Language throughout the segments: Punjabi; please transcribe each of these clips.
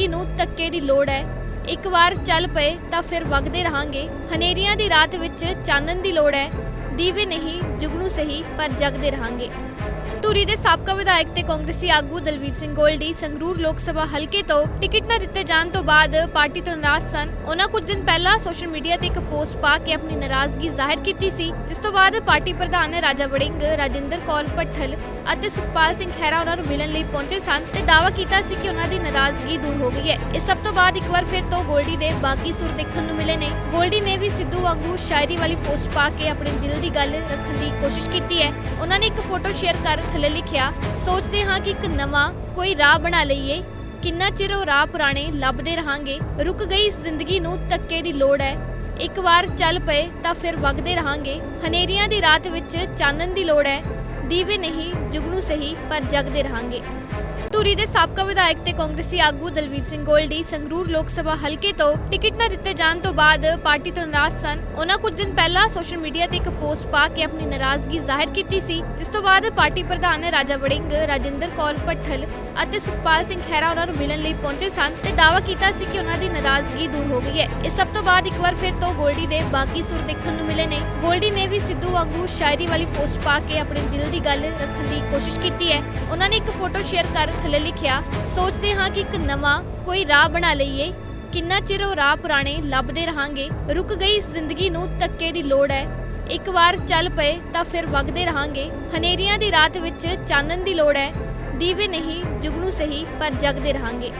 ਜ਼ਿੰਦਗੀ ਨੂੰ ਤੱਕੇ ਦੀ ਲੋੜ ਹੈ। ਇੱਕ ਵਾਰ ਚੱਲ ਪਏ ਤਾਂ ਫਿਰ ਵਗਦੇ ਰਹਾਂਗੇ। ਹਨੇਰੀਆਂ ਦੀ ਰਾਤ ਵਿੱਚ ਚਾਨਣ ਦੀ ਲੋੜ ਹੈ। ਦੀਵੇ ਨਹੀਂ, ਜੁਗਨੂ ਸਹੀ, ਪਰ ਜਗਦੇ ਰਹਾਂਗੇ। ਧੂਰੀ ਦੇ ਸਾਬਕਾ ਵਿਧਾਇਕ ਤੇ ਕਾਂਗਰਸੀ ਆਗੂ ਦਲਵੀਰ ਸਿੰਘ ਗੋਲਡੀ ਸੰਗਰੂਰ ਲੋਕ ਸਭਾ ਹਲਕੇ ਤੋਂ ਟਿਕਟ ਨਾ ਦਿੱਤੇ ਜਾਣ ਤੋਂ ਬਾਅਦ ਪਾਰਟੀ ਤੋਂ ਨਾਰਾਜ਼ ਸਨ ਉਹਨਾਂ ਕੁਝ ਦਿਨ ਪਹਿਲਾਂ ਸੋਸ਼ਲ ਮੀਡੀਆ ਤੇ ਇੱਕ ਪੋਸਟ ਪਾ ਕੇ ਆਪਣੀ ਨਾਰਾਜ਼ਗੀ ਜ਼ਾਹਿਰ ਕੀਤੀ ਸੀ ਜਿਸ ਤੋਂ ਬਾਅਦ ਪਾਰਟੀ ਪ੍ਰਧਾਨ ਰਾਜਾ ਵੜਿੰਗ ਰਾਜਿੰਦਰ ਕੌਰ ਭੱਠਲ ਅਤੇ ਸੁਖਪਾਲ ਸਿੰਘ ਖਹਿਰਾ ਉਹਨਾਂ ਨੂੰ ਮਿਲਣ ਲਈ ਪਹੁੰਚੇ ਸਨ ਤੇ ਦਾਅਵਾ ਕੀਤਾ ਸੀ ਕਿ ਉਹਨਾਂ ਦੀ ਨਾਰਾਜ਼ਗੀ ਦੂਰ ਹੋ ਗਈ ਹੈ ਇਸ ਸਭ ਤੋਂ ਬਾਅਦ ਇੱਕ ਵਾਰ ਫਿਰ ਤੋਂ ਗੋਲਡੀ ਦੇ ਬਾਕੀ ਸੁਰ ਦੇਖਣ ਨੂੰ ਮਿਲੇ ਨੇ ਗੋਲਡੀ ਨੇ ਵੀ ਸਿੱਧੂ ਵਾਂਗੂ ਸ਼ਾਇਰੀ ਵਾਲੀ ਪੋਸਟ ਪਾ ਕੇ ਆਪਣੇ ਦਿਲ ਦੀ ਗੱਲ ਰੱਖਣ ਦੀ ਕੋਸ਼ਿਸ਼ ਕੀਤੀ ਹੈ ਉਹਨਾਂ ਨੇ ਇੱਕ ਫੋਟੋ ਸ਼ੇਅਰ ਕਰ ਥੱਲੇ ਲਿਖਿਆ, ਸੋਚਦੇ ਹਾਂ ਕਿ ਇੱਕ ਨਵਾਂ ਕੋਈ ਰਾਹ ਬਣਾ ਲਈਏ। ਕਿੰਨਾ ਚਿਰ ਉਹ ਰਾਹ ਪੁਰਾਣੇ ਲੱਭਦੇ ਰਹਾਂਗੇ। ਰੁਕ ਗਈ ਇਸ ਜ਼ਿੰਦਗੀ ਨੂੰ ਤੱਕੇ ਦੀ ਲੋੜ ਹੈ। ਇੱਕ ਵਾਰ ਚੱਲ ਪਏ ਤਾਂ ਫਿਰ ਵਗਦੇ ਰਹਾਂਗੇ। ਹਨੇਰੀਆਂ ਦੀ ਰਾਤ ਵਿੱਚ ਚਾਨਣ ਦੀ ਲੋੜ ਹੈ। ਦੀਵੇ ਨਹੀਂ, ਜੁਗਨੂ ਸਹੀ, ਪਰ ਜਗਦੇ ਰਹਾਂਗੇ। ਧੂਰੀ ਦੇ ਸਾਬਕਾ ਵਿਧਾਇਕ ਤੇ ਕਾਂਗਰਸੀ ਆਗੂ ਦਲਵੀਰ ਸਿੰਘ ਗੋਲਡੀ ਸੰਗਰੂਰ ਲੋਕ ਸਭਾ ਹਲਕੇ ਤੋਂ ਟਿਕਟ ਨਾ ਦਿੱਤੇ ਜਾਣ ਤੋਂ ਬਾਅਦ ਪਾਰਟੀ ਤੋਂ ਨਾਰਾਜ਼ ਸਨ। ਉਹਨਾਂ ਕੁਝ ਦਿਨ ਪਹਿਲਾਂ ਸੋਸ਼ਲ ਮੀਡੀਆ ਤੇ ਇੱਕ ਪੋਸਟ ਪਾ ਕੇ ਆਪਣੀ ਨਾਰਾਜ਼ਗੀ ਜ਼ਾਹਿਰ ਕੀਤੀ ਸੀ, ਜਿਸ ਤੋਂ ਬਾਅਦ ਪਾਰਟੀ ਪ੍ਰਧਾਨ ਰਾਜਾ ਵੜਿੰਗ, ਰਾਜਿੰਦਰ ਕੌਰ ਭੱਠਲ ਅਤੇ ਸੁਖਪਾਲ ਸਿੰਘ ਖਹਿਰਾ ਉਹਨਾਂ ਨੂੰ ਮਿਲਣ ਲਈ ਪਹੁੰਚੇ ਸਨ ਤੇ ਦਾਅਵਾ ਕੀਤਾ ਸੀ ਕਿ ਉਹਨਾਂ ਦੀ ਨਾਰਾਜ਼ਗੀ ਦੂਰ ਹੋ ਗਈ ਹੈ। ਇਸ ਸਭ ਤੋਂ ਬਾਅਦ ਇੱਕ ਵਾਰ ਫਿਰ ਤੋਂ ਗੋਲਡੀ ਦੇ ਬਾਕੀ ਸੁਰ ਦੇਖਣ ਨੂੰ ਮਿਲੇ ਨੇ। ਗੋਲਡੀ ਨੇ ਵੀ ਸਿੱਧੂ ਵਾਂਗੂ ਸ਼ਾਇਰੀ ਵਾਲੀ ਪੋਸਟ ਪਾ ਕੇ ਆਪਣੇ ਦਿਲ ਦੀ ਗੱਲ ਰੱਖਣ ਦੀ ਕੋਸ਼ਿਸ਼ ਕੀਤੀ ਹੈ। ਉਹਨਾਂ ਨੇ ਇੱਕ ਫੋਟੋ ਸ਼ੇਅਰ ਕਰ ਥੱਲੇ ਲਿਖਿਆ, ਸੋਚਦੇ ਹਾਂ ਕਿ ਇੱਕ ਨਵਾਂ ਕੋਈ ਰਾਹ ਬਣਾ ਲਈਏ। ਕਿੰਨਾ ਚਿਰ ਉਹ ਰਾਹ ਪੁਰਾਣੇ ਲੱਭਦੇ ਰਹਾਂਗੇ। ਰੁਕ ਗਈ ਇਸ ਜ਼ਿੰਦਗੀ ਨੂੰ ਤੱਕੇ ਦੀ ਲੋੜ ਹੈ। ਇੱਕ ਵਾਰ ਚੱਲ ਪਏ ਤਾਂ ਫਿਰ ਵਗਦੇ ਰਹਾਂਗੇ। ਹਨੇਰੀਆਂ ਦੀ ਰਾਤ ਵਿੱਚ ਚਾਨਣ ਦੀ ਲੋੜ ਹੈ। ਦੀਵੇ ਨਹੀਂ, ਜੁਗਨੂ ਸਹੀ, ਪਰ ਜਗਦੇ ਰਹਾਂਗੇ।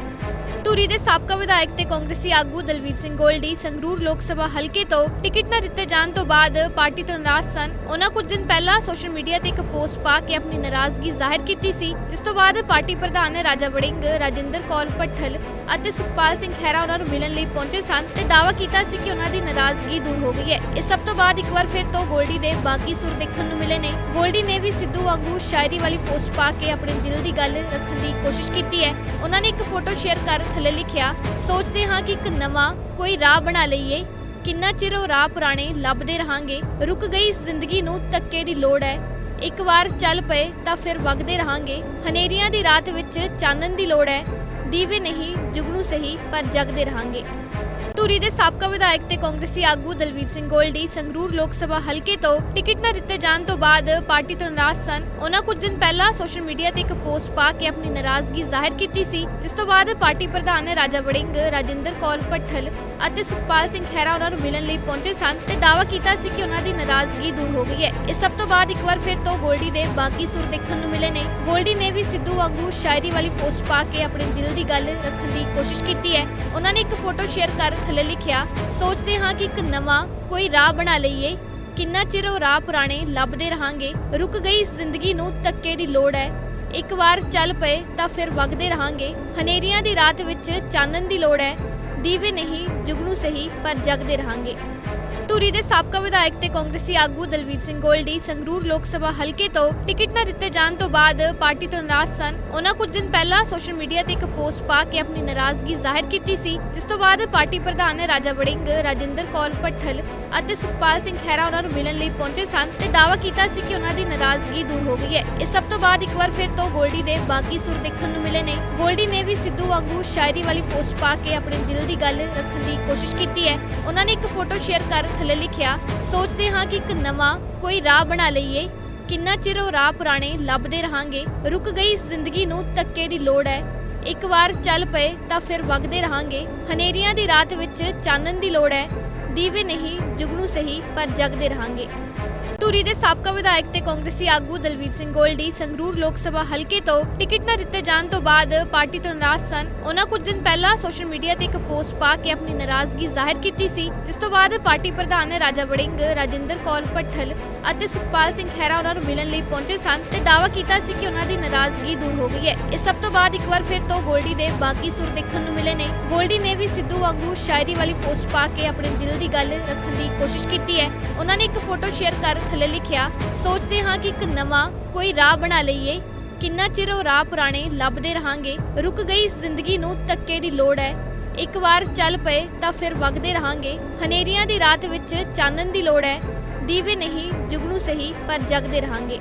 ਧੂਰੀ ਦੇ ਸਾਬਕਾ ਵਿਧਾਇਕ ਤੇ ਕਾਂਗਰਸੀ ਆਗੂ ਦਲਵੀਰ ਸਿੰਘ ਗੋਲਡੀ ਸੰਗਰੂਰ ਲੋਕ ਸਭਾ ਹਲਕੇ ਤੋਂ ਟਿਕਟ ਨਾ ਦਿੱਤੇ ਜਾਣ ਤੋਂ ਬਾਅਦ ਪਾਰਟੀ ਤੋਂ ਨਾਰਾਜ਼ ਸਨ। ਉਹਨਾਂ ਕੁਝ ਦਿਨ ਪਹਿਲਾਂ ਸੋਸ਼ਲ ਮੀਡੀਆ ਤੇ ਇੱਕ ਪੋਸਟ ਪਾ ਕੇ ਆਪਣੀ ਨਾਰਾਜ਼ਗੀ ਜ਼ਾਹਿਰ ਕੀਤੀ ਸੀ, ਜਿਸ ਤੋਂ ਬਾਅਦ ਪਾਰਟੀ ਪ੍ਰਧਾਨ ਰਾਜਾ ਵੜਿੰਗ, ਰਾਜਿੰਦਰ ਕੌਰ ਭੱਠਲ ਅਤੇ ਸੁਖਪਾਲ ਸਿੰਘ ਖਹਿਰਾ ਉਹਨਾਂ ਨੂੰ ਮਿਲਣ ਲਈ ਪਹੁੰਚੇ ਸਨ ਤੇ ਦਾਅਵਾ ਕੀਤਾ ਸੀ ਕਿ ਉਹਨਾਂ ਦੀ ਨਾਰਾਜ਼ਗੀ ਦੂਰ ਹੋ ਗਈ ਹੈ। ਇਸ ਸਭ ਤੋਂ ਬਾਅਦ ਇੱਕ ਵਾਰ ਫਿਰ ਤੋਂ ਗੋਲਡੀ ਦੇ ਬਾਕੀ ਸੁਰ ਦੇਖਣ ਨੂੰ ਮਿਲੇ ਨੇ। ਗੋਲਡੀ ਨੇ ਵੀ ਸਿੱਧੂ ਵਾਂਗੂ ਸ਼ਾਇਰੀ ਵਾਲੀ ਪੋਸਟ ਪਾ ਕੇ ਆਪਣੇ ਦਿਲ ਦੀ ਗੱਲ ਰੱਖਣ ਦੀ ਕੋਸ਼ਿਸ਼ ਕੀਤੀ ਹੈ। ਉਹਨਾਂ ਨੇ ਇੱਕ ਫੋਟੋ ਸ਼ੇਅਰ ਕਰ ਥੱਲੇ ਲਿਖਿਆ, ਸੋਚਦੇ ਹਾਂ ਕਿ ਇੱਕ ਨਵਾਂ ਕੋਈ ਰਾਹ ਬਣਾ ਲਈਏ। ਕਿੰਨਾ ਚਿਰ ਉਹ ਰਾਹ ਪੁਰਾਣੇ ਲੱਭਦੇ ਰਹਾਂਗੇ। ਰੁਕ ਗਈ ਇਸ ਜ਼ਿੰਦਗੀ ਨੂੰ ਤੱਕੇ ਦੀ ਲੋੜ ਹੈ। ਇੱਕ ਵਾਰ ਚੱਲ ਪਏ ਤਾਂ ਫਿਰ ਵਗਦੇ ਰਹਾਂਗੇ। ਹਨੇਰੀਆਂ ਦੀ ਰਾਤ ਵਿੱਚ ਚਾਨਣ ਦੀ ਲੋੜ ਹੈ। ਦੀਵੇ ਨਹੀਂ, ਜੁਗਨੂ ਸਹੀ, ਪਰ ਜਗਦੇ ਰਹਾਂਗੇ। ਧੂਰੀ ਦੇ ਸਾਬਕਾ ਵਿਧਾਇਕ ਤੇ ਕਾਂਗਰਸੀ ਆਗੂ ਦਲਵੀਰ ਸਿੰਘ ਗੋਲਡੀ ਸੰਗਰੂਰ ਲੋਕ ਸਭਾ ਹਲਕੇ ਤੋਂ ਟਿਕਟ ਨਾ ਦਿੱਤੇ ਜਾਣ ਤੋਂ ਬਾਅਦ ਪਾਰਟੀ ਤੋਂ ਨਾਰਾਜ਼ ਸਨ ਉਹਨਾਂ ਕੁਝ ਦਿਨ ਪਹਿਲਾਂ ਸੋਸ਼ਲ ਮੀਡੀਆ ਤੇ ਇੱਕ ਪੋਸਟ ਪਾ ਕੇ ਆਪਣੀ ਨਾਰਾਜ਼ਗੀ ਜ਼ਾਹਿਰ ਕੀਤੀ ਸੀ ਜਿਸ ਤੋਂ ਬਾਅਦ ਪਾਰਟੀ ਪ੍ਰਧਾਨ ਰਾਜਾ ਵੜਿੰਗ ਰਾਜਿੰਦਰ ਕੌਰ ਭੱਠਲ ਅਤੇ ਸੁਖਪਾਲ ਸਿੰਘ ਖਹਿਰਾ ਉਹਨਾਂ ਨੂੰ ਮਿਲਣ ਲਈ ਪਹੁੰਚੇ ਸਨ ਤੇ ਦਾਅਵਾ ਕੀਤਾ ਸੀ ਕਿ ਉਹਨਾਂ ਦੀ ਨਾਰਾਜ਼ਗੀ ਦੂਰ ਹੋ ਗਈ ਹੈ। ਇਸ ਸਭ ਤੋਂ ਬਾਅਦ ਇੱਕ ਵਾਰ ਫਿਰ ਤੋਂ ਗੋਲਡੀ ਦੇ ਬਾਗੀ ਸੁਰ ਦੇਖਣ ਨੂੰ ਮਿਲੇ ਨੇ। ਗੋਲਡੀ ਨੇ ਵੀ ਸਿੱਧੂ ਵਾਂਗੂ ਸ਼ਾਇਰੀ ਵਾਲੀ ਪੋਸਟ ਪਾ ਕੇ ਆਪਣੇ ਦਿਲ ਦੀ ਗੱਲ ਰੱਖਣ ਦੀ ਕੋਸ਼ਿਸ਼ ਕੀਤੀ ਹੈ। ਉਹਨਾਂ ਨੇ ਇੱਕ ਫੋਟੋ ਸ਼ੇਅਰ ਕਰ ਥੱਲੇ ਲਿਖਿਆ, ਸੋਚਦੇ ਹਾਂ ਕਿ ਇੱਕ ਨਵਾਂ ਕੋਈ ਰਾਹ ਬਣਾ ਲਈਏ। ਕਿੰਨਾ ਚਿਰ ਉਹ ਰਾਹ ਪੁਰਾਣੇ ਲੱਭਦੇ ਰਹਾਂਗੇ। ਰੁਕ ਗਈ ਇਸ ਜ਼ਿੰਦਗੀ ਨੂੰ ਤੱਕੇ ਦੀ ਲੋੜ ਹੈ। ਇੱਕ ਵਾਰ ਚੱਲ ਪਏ ਤਾਂ ਫਿਰ ਵਗਦੇ ਰਹਾਂਗੇ। ਹਨੇਰੀਆਂ ਦੀ ਰਾਤ ਵਿੱਚ ਚਾਨਣ ਦੀ ਲੋੜ ਹੈ। ਦੀਵੇ ਨਹੀਂ ਜੁਗਨੂ ਸਹੀ ਪਰ ਜਗਦੇ ਰਹਾਂਗੇ। ਧੂਰੀ ਦੇ ਸਾਬਕਾ ਵਿਧਾਇਕ ਤੇ ਕਾਂਗਰਸੀ ਆਗੂ ਦਲਵੀਰ ਸਿੰਘ ਗੋਲਡੀ ਸੰਗਰੂਰ ਲੋਕ ਸਭਾ ਹਲਕੇ ਤੋਂ ਟਿਕਟ ਨਾ ਦਿੱਤੇ ਜਾਣ ਤੋਂ ਬਾਅਦ ਪਾਰਟੀ ਤੋਂ ਨਾਰਾਜ਼ ਸਨ ਉਹਨਾਂ ਕੁਝ ਦਿਨ ਪਹਿਲਾਂ ਸੋਸ਼ਲ ਮੀਡੀਆ ਤੇ ਇੱਕ ਪੋਸਟ ਪਾ ਕੇ ਆਪਣੀ ਨਾਰਾਜ਼ਗੀ ਜ਼ਾਹਿਰ ਕੀਤੀ ਸੀ ਜਿਸ ਤੋਂ ਬਾਅਦ ਪਾਰਟੀ ਪ੍ਰਧਾਨ ਰਾਜਾ ਵੜਿੰਗ ਰਾਜਿੰਦਰ ਕੌਰ ਭੱਠਲ ਅਤੇ ਸੁਖਪਾਲ ਸਿੰਘ ਖਹਿਰਾ ਉਹਨਾਂ ਨੂੰ ਮਿਲਣ ਲਈ ਪਹੁੰਚੇ ਸਨ ਤੇ ਦਾਅਵਾ ਕੀਤਾ ਸੀ ਕਿ ਉਹਨਾਂ ਦੀ ਨਾਰਾਜ਼ਗੀ ਦੂਰ ਹੋ ਗਈ ਹੈ ਇਸ ਸਭ ਤੋਂ ਬਾਅਦ ਇੱਕ ਵਾਰ ਫਿਰ ਤੋਂ ਗੋਲਡੀ ਦੇ ਬਾਕੀ ਸੁਰ ਦੇਖਣ ਨੂੰ ਮਿਲੇ ਨੇ ਗੋਲਡੀ ਨੇ ਵੀ ਸਿੱਧੂ ਵਾਂਗੂ ਸ਼ਾਇਰੀ ਵਾਲੀ ਪੋਸਟ ਪਾ ਕੇ ਆਪਣੇ ਦਿਲ ਦੀ ਗੱਲ ਰੱਖਣ ਦੀ ਕੋਸ਼ਿਸ਼ ਕੀਤੀ ਹੈ ਉਹਨਾਂ ਨੇ ਇੱਕ ਫੋਟੋ ਸ਼ੇਅਰ ਕਰ ਥੱਲੇ ਲਿਖਿਆ, ਸੋਚਦੇ ਹਾਂ ਕਿ ਇੱਕ ਨਵਾਂ ਕੋਈ ਰਾਹ ਬਣਾ ਲਈਏ। ਕਿੰਨਾ ਚਿਰ ਉਹ ਰਾਹ ਪੁਰਾਣੇ ਲੱਭਦੇ ਰਹਾਂਗੇ, ਰੁਕ ਗਈ ਇਸ ਜ਼ਿੰਦਗੀ ਨੂੰ ਤੱਕੇ ਦੀ ਲੋੜ ਹੈ। ਇੱਕ ਵਾਰ ਚੱਲ ਪਏ ਤਾਂ ਫਿਰ ਵਗਦੇ ਰਹਾਂਗੇ। ਹਨੇਰੀਆਂ ਦੀ ਰਾਤ ਵਿੱਚ ਚਾਨਣ ਦੀ ਲੋੜ ਹੈ। ਦੀਵੇ ਨਹੀਂ, ਜੁਗਨੂ ਸਹੀ, ਪਰ ਜਗਦੇ ਰਹਾਂਗੇ। ਧੂਰੀ ਦੇ ਸਾਬਕਾ ਵਿਧਾਇਕ ਤੇ ਕਾਂਗਰਸੀ ਆਗੂ ਦਲਵੀਰ ਸਿੰਘ ਗੋਲਡੀ ਸੰਗਰੂਰ ਲੋਕ ਸਭਾ ਹਲਕੇ ਤੋਂ ਟਿਕਟ ਨਾ ਦਿੱਤੇ ਜਾਣ ਤੋਂ ਬਾਅਦ ਪਾਰਟੀ ਤੋਂ ਨਾਰਾਜ਼ ਸਨ। ਉਹਨਾਂ ਕੁਝ ਦਿਨ ਪਹਿਲਾਂ ਸੋਸ਼ਲ ਮੀਡੀਆ ਤੇ ਇੱਕ ਪੋਸਟ ਪਾ ਕੇ ਆਪਣੀ ਨਾਰਾਜ਼ਗੀ ਜ਼ਾਹਿਰ ਕੀਤੀ ਸੀ, ਜਿਸ ਤੋਂ ਬਾਅਦ ਪਾਰਟੀ ਪ੍ਰਧਾਨ ਰਾਜਾ ਵੜਿੰਗ, ਰਾਜਿੰਦਰ ਕੌਰ ਭੱਠਲ ਅਤੇ ਸੁਖਪਾਲ ਸਿੰਘ ਖਹਿਰਾ ਉਹਨਾਂ ਨੂੰ ਮਿਲਣ ਲਈ ਪਹੁੰਚੇ ਸਨ ਤੇ ਦਾਅਵਾ ਕੀਤਾ ਸੀ ਕਿ ਉਹਨਾਂ ਦੀ ਨਾਰਾਜ਼ਗੀ ਦੂਰ ਹੋ ਗਈ ਹੈ। ਇਸ ਸਭ ਤੋਂ ਬਾਅਦ ਇੱਕ ਵਾਰ ਫਿਰ ਤੋਂ ਗੋਲਡੀ ਦੇ ਬਾਕੀ ਸੁਰ ਦੇਖਣ ਨੂੰ ਮਿਲੇ ਨੇ। ਗੋਲਡੀ ਨੇ ਵੀ ਸਿੱਧੂ ਵਾਂਗੂ ਸ਼ਾਇਰੀ ਵਾਲੀ ਪੋਸਟ ਪਾ ਕੇ ਆਪਣੇ ਦਿਲ ਦੀ ਗੱਲ ਰੱਖਣ ਦੀ ਕੋਸ਼ਿਸ਼ ਕੀਤੀ ਹੈ। ਉਹਨਾਂ ਨੇ ਇੱਕ ਫੋਟੋ ਸ਼ੇਅਰ ਕਰ ਥੱਲੇ ਲਿਖਿਆ, ਸੋਚਦੇ ਹਾਂ ਕਿ ਇੱਕ ਨਵਾਂ ਕੋਈ ਰਾਹ ਬਣਾ ਲਈਏ। ਕਿੰਨਾ ਚਿਰ ਉਹ ਰਾਹ ਪੁਰਾਣੇ ਲੱਭਦੇ ਰਹਾਂਗੇ। ਰੁਕ ਗਈ ਇਸ ਜ਼ਿੰਦਗੀ ਨੂੰ ਤੱਕੇ ਦੀ ਲੋੜ ਹੈ। ਇੱਕ ਵਾਰ ਚੱਲ ਪਏ ਤਾਂ ਫਿਰ ਵਗਦੇ ਰਹਾਂਗੇ। ਹਨੇਰੀਆਂ ਦੀ ਰਾਤ ਵਿੱਚ ਚਾਨਣ ਦੀ ਲੋੜ ਹੈ। ਦੀਵੇ ਨਹੀਂ, ਜੁਗਨੂ ਸਹੀ, ਪਰ ਜਗਦੇ ਰਹਾਂਗੇ।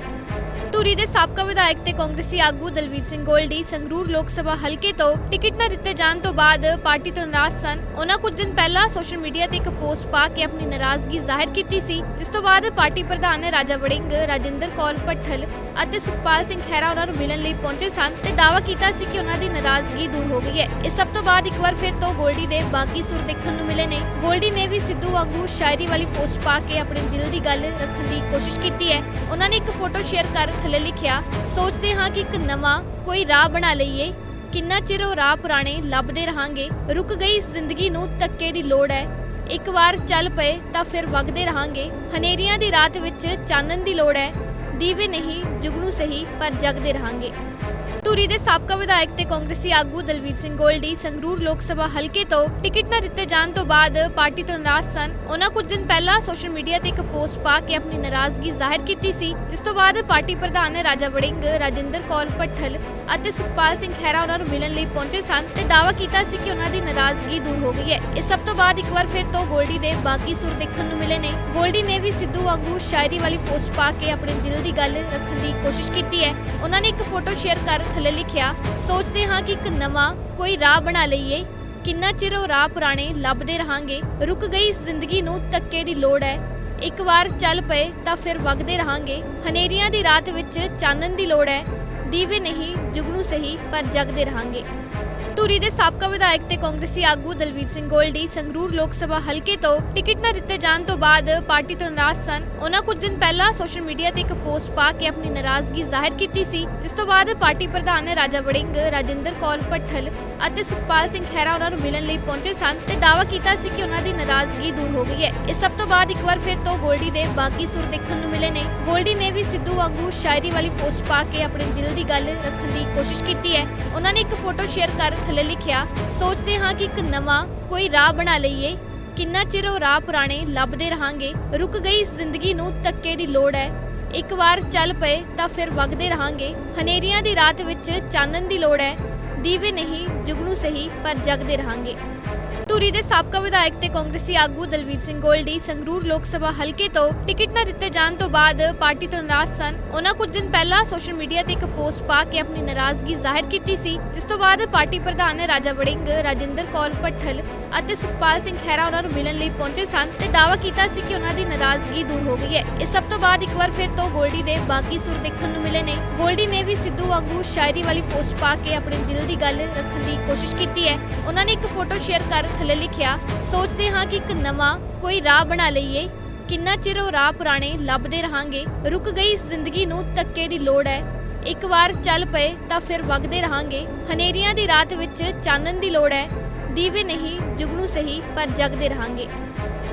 ਧੂਰੀ ਦੇ ਸਾਬਕਾ ਵਿਧਾਇਕ ਤੇ ਕਾਂਗਰਸੀ ਆਗੂ ਦਲਵੀਰ ਸਿੰਘ ਗੋਲਡੀ ਸੰਗਰੂਰ ਲੋਕ ਸਭਾ ਹਲਕੇ ਤੋਂ ਟਿਕਟ ਨਾ ਦਿੱਤੇ ਜਾਣ ਤੋਂ ਬਾਅਦ ਪਾਰਟੀ ਤੋਂ ਨਾਰਾਜ਼ ਸਨ ਉਹਨਾਂ ਕੁਝ ਦਿਨ ਪਹਿਲਾਂ ਸੋਸ਼ਲ ਮੀਡੀਆ ਤੇ ਇੱਕ ਪੋਸਟ ਪਾ ਕੇ ਆਪਣੀ ਨਾਰਾਜ਼ਗੀ ਜ਼ਾਹਿਰ ਕੀਤੀ ਸੀ ਜਿਸ ਤੋਂ ਬਾਅਦ ਪਾਰਟੀ ਪ੍ਰਧਾਨ ਰਾਜਾ ਵੜਿੰਗ ਰਾਜਿੰਦਰ ਕੌਰ ਭੱਠਲ ਅਤੇ ਸੁਖਪਾਲ ਸਿੰਘ ਖਹਿਰਾ ਉਹਨਾਂ ਨੂੰ ਮਿਲਣ ਲਈ ਪਹੁੰਚੇ ਸਨ ਤੇ ਦਾਅਵਾ ਕੀਤਾ ਸੀ ਕਿ ਉਹਨਾਂ ਦੀ ਨਾਰਾਜ਼ਗੀ ਦੂਰ ਹੋ ਗਈ ਹੈ ਇਸ ਸਭ ਤੋਂ ਬਾਅਦ ਇੱਕ ਵਾਰ ਫਿਰ ਤੋਂ ਗੋਲਡੀ ਦੇ ਬਾਕੀ ਸੁਰ ਦੇਖਣ ਨੂੰ ਮਿਲੇ ਨੇ ਗੋਲਡੀ ਨੇ ਵੀ ਸਿੱਧੂ ਵਾਂਗੂ ਸ਼ਾਇਰੀ ਵਾਲੀ ਪੋਸਟ ਪਾ ਕੇ ਆਪਣੇ ਦਿਲ ਦੀ ਗੱਲ ਰੱਖਣ ਦੀ ਕੋਸ਼ਿਸ਼ ਕੀਤੀ ਹੈ ਉਹਨਾਂ ਨੇ ਇੱਕ ਫੋਟੋ ਸ਼ੇਅਰ ਕਰ ਥੱਲੇ ਲਿਖਿਆ, ਸੋਚਦੇ ਹਾਂ ਕਿ ਇੱਕ ਨਵਾਂ ਕੋਈ ਰਾਹ ਬਣਾ ਲਈਏ। ਕਿੰਨਾ ਚਿਰ ਉਹ ਰਾਹ ਪੁਰਾਣੇ ਲੱਭਦੇ ਰਹਾਂਗੇ। ਰੁਕ ਗਈ ਇਸ ਜ਼ਿੰਦਗੀ ਨੂੰ ਧੱਕੇ ਦੀ ਲੋੜ ਹੈ। ਇੱਕ ਵਾਰ ਚੱਲ ਪਏ ਤਾਂ ਫਿਰ ਵਗਦੇ ਰਹਾਂਗੇ। ਹਨੇਰੀਆਂ ਦੀ ਰਾਤ ਵਿੱਚ ਚਾਨਣ ਦੀ ਲੋੜ ਹੈ। ਦੀਵੇ ਨਹੀਂ, ਜੁਗਨੂ ਸਹੀ, ਪਰ ਜਗਦੇ ਰਹਾਂਗੇ। ਧੂਰੀ ਦੇ ਸਾਬਕਾ ਵਿਧਾਇਕ ਤੇ ਕਾਂਗਰਸੀ ਆਗੂ ਦਲਵੀਰ ਸਿੰਘ ਗੋਲਡੀ ਸੰਗਰੂਰ ਲੋਕ ਸਭਾ ਹਲਕੇ ਤੋਂ ਟਿਕਟ ਨਾ ਦਿੱਤੇ ਜਾਣ ਤੋਂ ਬਾਅਦ ਪਾਰਟੀ ਤੋਂ ਨਾਰਾਜ਼ ਸਨ। ਉਹਨਾਂ ਕੁਝ ਦਿਨ ਪਹਿਲਾਂ ਸੋਸ਼ਲ ਮੀਡੀਆ ਤੇ ਇੱਕ ਪੋਸਟ ਪਾ ਕੇ ਆਪਣੀ ਨਾਰਾਜ਼ਗੀ ਜ਼ਾਹਿਰ ਕੀਤੀ ਸੀ, ਜਿਸ ਤੋਂ ਬਾਅਦ ਪਾਰਟੀ ਪ੍ਰਧਾਨ ਰਾਜਾ ਵੜਿੰਗ, ਰਾਜਿੰਦਰ ਕੌਰ ਭੱਠਲ ਅਤੇ ਸੁਖਪਾਲ ਸਿੰਘ ਖਹਿਰਾ ਉਹਨਾਂ ਨੂੰ ਮਿਲਣ ਲਈ ਪਹੁੰਚੇ ਸਨ ਤੇ ਦਾਅਵਾ ਕੀਤਾ ਸੀ ਕਿ ਉਹਨਾਂ ਦੀ ਨਾਰਾਜ਼ਗੀ ਦੂਰ ਹੋ ਗਈ ਹੈ। ਇਸ ਸਭ ਤੋਂ ਬਾਅਦ ਇੱਕ ਵਾਰ ਫਿਰ ਤੋਂ ਗੋਲਡੀ ਦੇ ਬਾਕੀ ਸੁਰ ਦੇਖਣ ਨੂੰ ਮਿਲੇ ਨੇ। ਗੋਲਡੀ ਨੇ ਵੀ ਸਿੱਧੂ ਵਾਂਗੂ ਸ਼ਾਇਰੀ ਵਾਲੀ ਪੋਸਟ ਪਾ ਕੇ ਆਪਣੇ ਦਿਲ ਦੀ ਗੱਲ ਰੱਖਣ ਦੀ ਕੋਸ਼ਿਸ਼ ਕੀਤੀ ਹੈ। ਉਹਨਾਂ ਨੇ ਇੱਕ ਫੋਟੋ ਸ਼ੇਅਰ ਕਰ ਥੱਲੇ ਲਿਖਿਆ, ਸੋਚਦੇ ਹਾਂ ਕਿ ਇੱਕ ਨਵਾਂ ਕੋਈ ਰਾਹ ਬਣਾ ਲਈਏ। ਕਿੰਨਾ ਚਿਰ ਉਹ ਰਾਹ ਪੁਰਾਣੇ ਲੱਭਦੇ ਰਹਾਂਗੇ। ਰੁਕ ਗਈ ਇਸ ਜ਼ਿੰਦਗੀ ਨੂੰ ਧੱਕੇ ਦੀ ਲੋੜ ਹੈ। ਇੱਕ ਵਾਰ ਚੱਲ ਪਏ ਤਾਂ ਫਿਰ ਵਗਦੇ ਰਹਾਂਗੇ। ਹਨੇਰੀਆਂ ਦੀ ਰਾਤ ਵਿੱਚ ਚਾਨਣ ਦੀ ਲੋੜ ਹੈ। ਦੀਵੇ ਨਹੀਂ, ਜੁਗਨੂ ਸਹੀ, ਪਰ ਜਗਦੇ ਰਹਾਂਗੇ। ਧੂਰੀ ਦੇ ਸਾਬਕਾ ਵਿਧਾਇਕ ਤੇ ਕਾਂਗਰਸੀ ਆਗੂ ਦਲਵੀਰ ਸਿੰਘ ਗੋਲਡੀ ਸੰਗਰੂਰ ਲੋਕ ਸਭਾ ਹਲਕੇ ਤੋਂ ਟਿਕਟ ਨਾ ਦਿੱਤੇ ਜਾਣ ਤੋਂ ਬਾਅਦ ਪਾਰਟੀ ਤੋਂ ਨਾਰਾਜ਼ ਸਨ ਉਹਨਾਂ ਕੁਝ ਦਿਨ ਪਹਿਲਾਂ ਸੋਸ਼ਲ ਮੀਡੀਆ ਤੇ ਇੱਕ ਪੋਸਟ ਪਾ ਕੇ ਆਪਣੀ ਨਾਰਾਜ਼ਗੀ ਜ਼ਾਹਿਰ ਕੀਤੀ ਸੀ ਜਿਸ ਤੋਂ ਬਾਅਦ ਪਾਰਟੀ ਪ੍ਰਧਾਨ ਰਾਜਾ ਵੜਿੰਗ ਰਾਜਿੰਦਰ ਕੌਰ ਭੱਠਲ ਅਤੇ ਸੁਖਪਾਲ ਸਿੰਘ ਖਹਿਰਾ ਉਹਨਾਂ ਨੂੰ ਮਿਲਣ ਲਈ ਪਹੁੰਚੇ ਸਨ ਤੇ ਦਾਅਵਾ ਕੀਤਾ ਸੀ ਕਿ ਉਹਨਾਂ ਦੀ ਨਾਰਾਜ਼ਗੀ ਦੂਰ ਹੋ ਗਈ ਹੈ ਇਸ ਸਭ ਤੋਂ ਬਾਅਦ ਇੱਕ ਵਾਰ ਫਿਰ ਤੋਂ ਗੋਲਡੀ ਦੇ ਬਾਕੀ ਸੁਰ ਦੇਖਣ ਨੂੰ ਮਿਲੇ ਨੇ ਗੋਲਡੀ ਨੇ ਵੀ ਸਿੱਧੂ ਵਾਂਗੂ ਸ਼ਾਇਰੀ ਵਾਲੀ ਪੋਸਟ ਪਾ ਕੇ ਆਪਣੇ ਦਿਲ ਦੀ ਗੱਲ ਰੱਖਣ ਦੀ ਕੋਸ਼ਿਸ਼ ਕੀਤੀ ਹੈ ਉਹਨਾਂ ਨੇ ਇੱਕ ਫੋਟੋ ਸ਼ੇਅਰ ਕਰ ਥੱਲੇ ਲਿਖਿਆ, ਸੋਚਦੇ ਹਾਂ ਕਿ ਇੱਕ ਨਵਾਂ ਕੋਈ ਰਾਹ ਬਣਾ ਲਈਏ। ਕਿੰਨਾ ਚਿਰ ਉਹ ਰਾਹ ਪੁਰਾਣੇ ਲੱਭਦੇ ਰਹਾਂਗੇ। ਰੁਕ ਗਈ ਇਸ ਜ਼ਿੰਦਗੀ ਨੂੰ ਧੱਕੇ ਦੀ ਲੋੜ ਹੈ। ਇੱਕ ਵਾਰ ਚੱਲ ਪਏ ਤਾਂ ਫਿਰ ਵਗਦੇ ਰਹਾਂਗੇ। ਹਨੇਰੀਆਂ ਦੀ ਰਾਤ ਵਿੱਚ ਚਾਨਣ ਦੀ ਲੋੜ ਹੈ। ਦੀਵੇ ਨਹੀਂ, ਜੁਗਨੂ ਸਹੀ, ਪਰ ਜਗਦੇ ਰਹਾਂਗੇ। ਧੂਰੀ ਦੇ ਸਾਬਕਾ ਵਿਧਾਇਕ ਤੇ ਕਾਂਗਰਸੀ ਆਗੂ ਦਲਵੀਰ ਸਿੰਘ ਗੋਲਡੀ ਸੰਗਰੂਰ ਲੋਕ ਸਭਾ ਹਲਕੇ ਤੋਂ ਟਿਕਟ ਨਾ ਦਿੱਤੇ ਜਾਣ ਤੋਂ ਬਾਅਦ ਪਾਰਟੀ ਤੋਂ ਨਾਰਾਜ਼ ਸਨ ਉਹਨਾਂ ਕੁਝ ਦਿਨ ਪਹਿਲਾਂ ਸੋਸ਼ਲ ਮੀਡੀਆ ਤੇ ਇੱਕ ਪੋਸਟ ਪਾ ਕੇ ਆਪਣੀ ਨਾਰਾਜ਼ਗੀ ਜ਼ਾਹਿਰ ਕੀਤੀ ਸੀ ਜਿਸ ਤੋਂ ਬਾਅਦ ਪਾਰਟੀ ਪ੍ਰਧਾਨ ਰਾਜਾ ਵੜਿੰਗ ਰਾਜਿੰਦਰ ਕੌਰ ਭੱਠਲ ਅਤੇ ਸੁਖਪਾਲ ਸਿੰਘ ਖਹਿਰਾ ਉਹਨਾਂ ਨੂੰ ਮਿਲਣ ਲਈ ਪਹੁੰਚੇ ਸਨ ਤੇ ਦਾਅਵਾ ਕੀਤਾ ਸੀ ਕਿ ਉਹਨਾਂ ਦੀ ਨਾਰਾਜ਼ਗੀ ਦੂਰ ਹੋ ਗਈ ਹੈ ਇਸ ਸਭ ਤੋਂ ਬਾਅਦ ਇੱਕ ਵਾਰ ਫਿਰ ਤੋਂ ਗੋਲਡੀ ਦੇ ਬਾਕੀ ਸੁਰ ਦੇਖਣ ਨੂੰ ਮਿਲੇ ਨੇ ਗੋਲਡੀ ਨੇ ਵੀ ਸਿੱਧੂ ਵਾਂਗੂ ਸ਼ਾਇਰੀ ਵਾਲੀ ਪੋਸਟ ਪਾ ਕੇ ਆਪਣੇ ਦਿਲ ਦੀ ਗੱਲ ਰੱਖਣ ਦੀ ਕੋਸ਼ਿਸ਼ ਕੀਤੀ ਹੈ ਉਹਨਾਂ ਨੇ ਇੱਕ ਫੋਟੋ ਸ਼ੇਅਰ ਕਰ ਥੱਲੇ ਲਿਖਿਆ, ਸੋਚਦੇ ਹਾਂ ਕਿ ਇੱਕ ਨਵਾਂ ਕੋਈ ਰਾਹ ਬਣਾ ਲਈਏ। ਕਿੰਨਾ ਚਿਰ ਉਹ ਰਾਹ ਪੁਰਾਣੇ ਲੱਭਦੇ ਰਹਾਂਗੇ? ਰੁਕ ਗਈ ਇਸ ਜ਼ਿੰਦਗੀ ਨੂੰ ਧੱਕੇ ਦੀ ਲੋੜ ਹੈ। ਇੱਕ ਵਾਰ ਚੱਲ ਪਏ ਤਾਂ ਫਿਰ ਵਗਦੇ ਰਹਾਂਗੇ। ਹਨੇਰੀਆਂ ਦੀ ਰਾਤ ਵਿੱਚ ਚਾਨਣ ਦੀ ਲੋੜ ਹੈ। ਦੀਵੇ ਨਹੀਂ, ਜੁਗਨੂ ਸਹੀ, ਪਰ ਜਗਦੇ ਰਹਾਂਗੇ।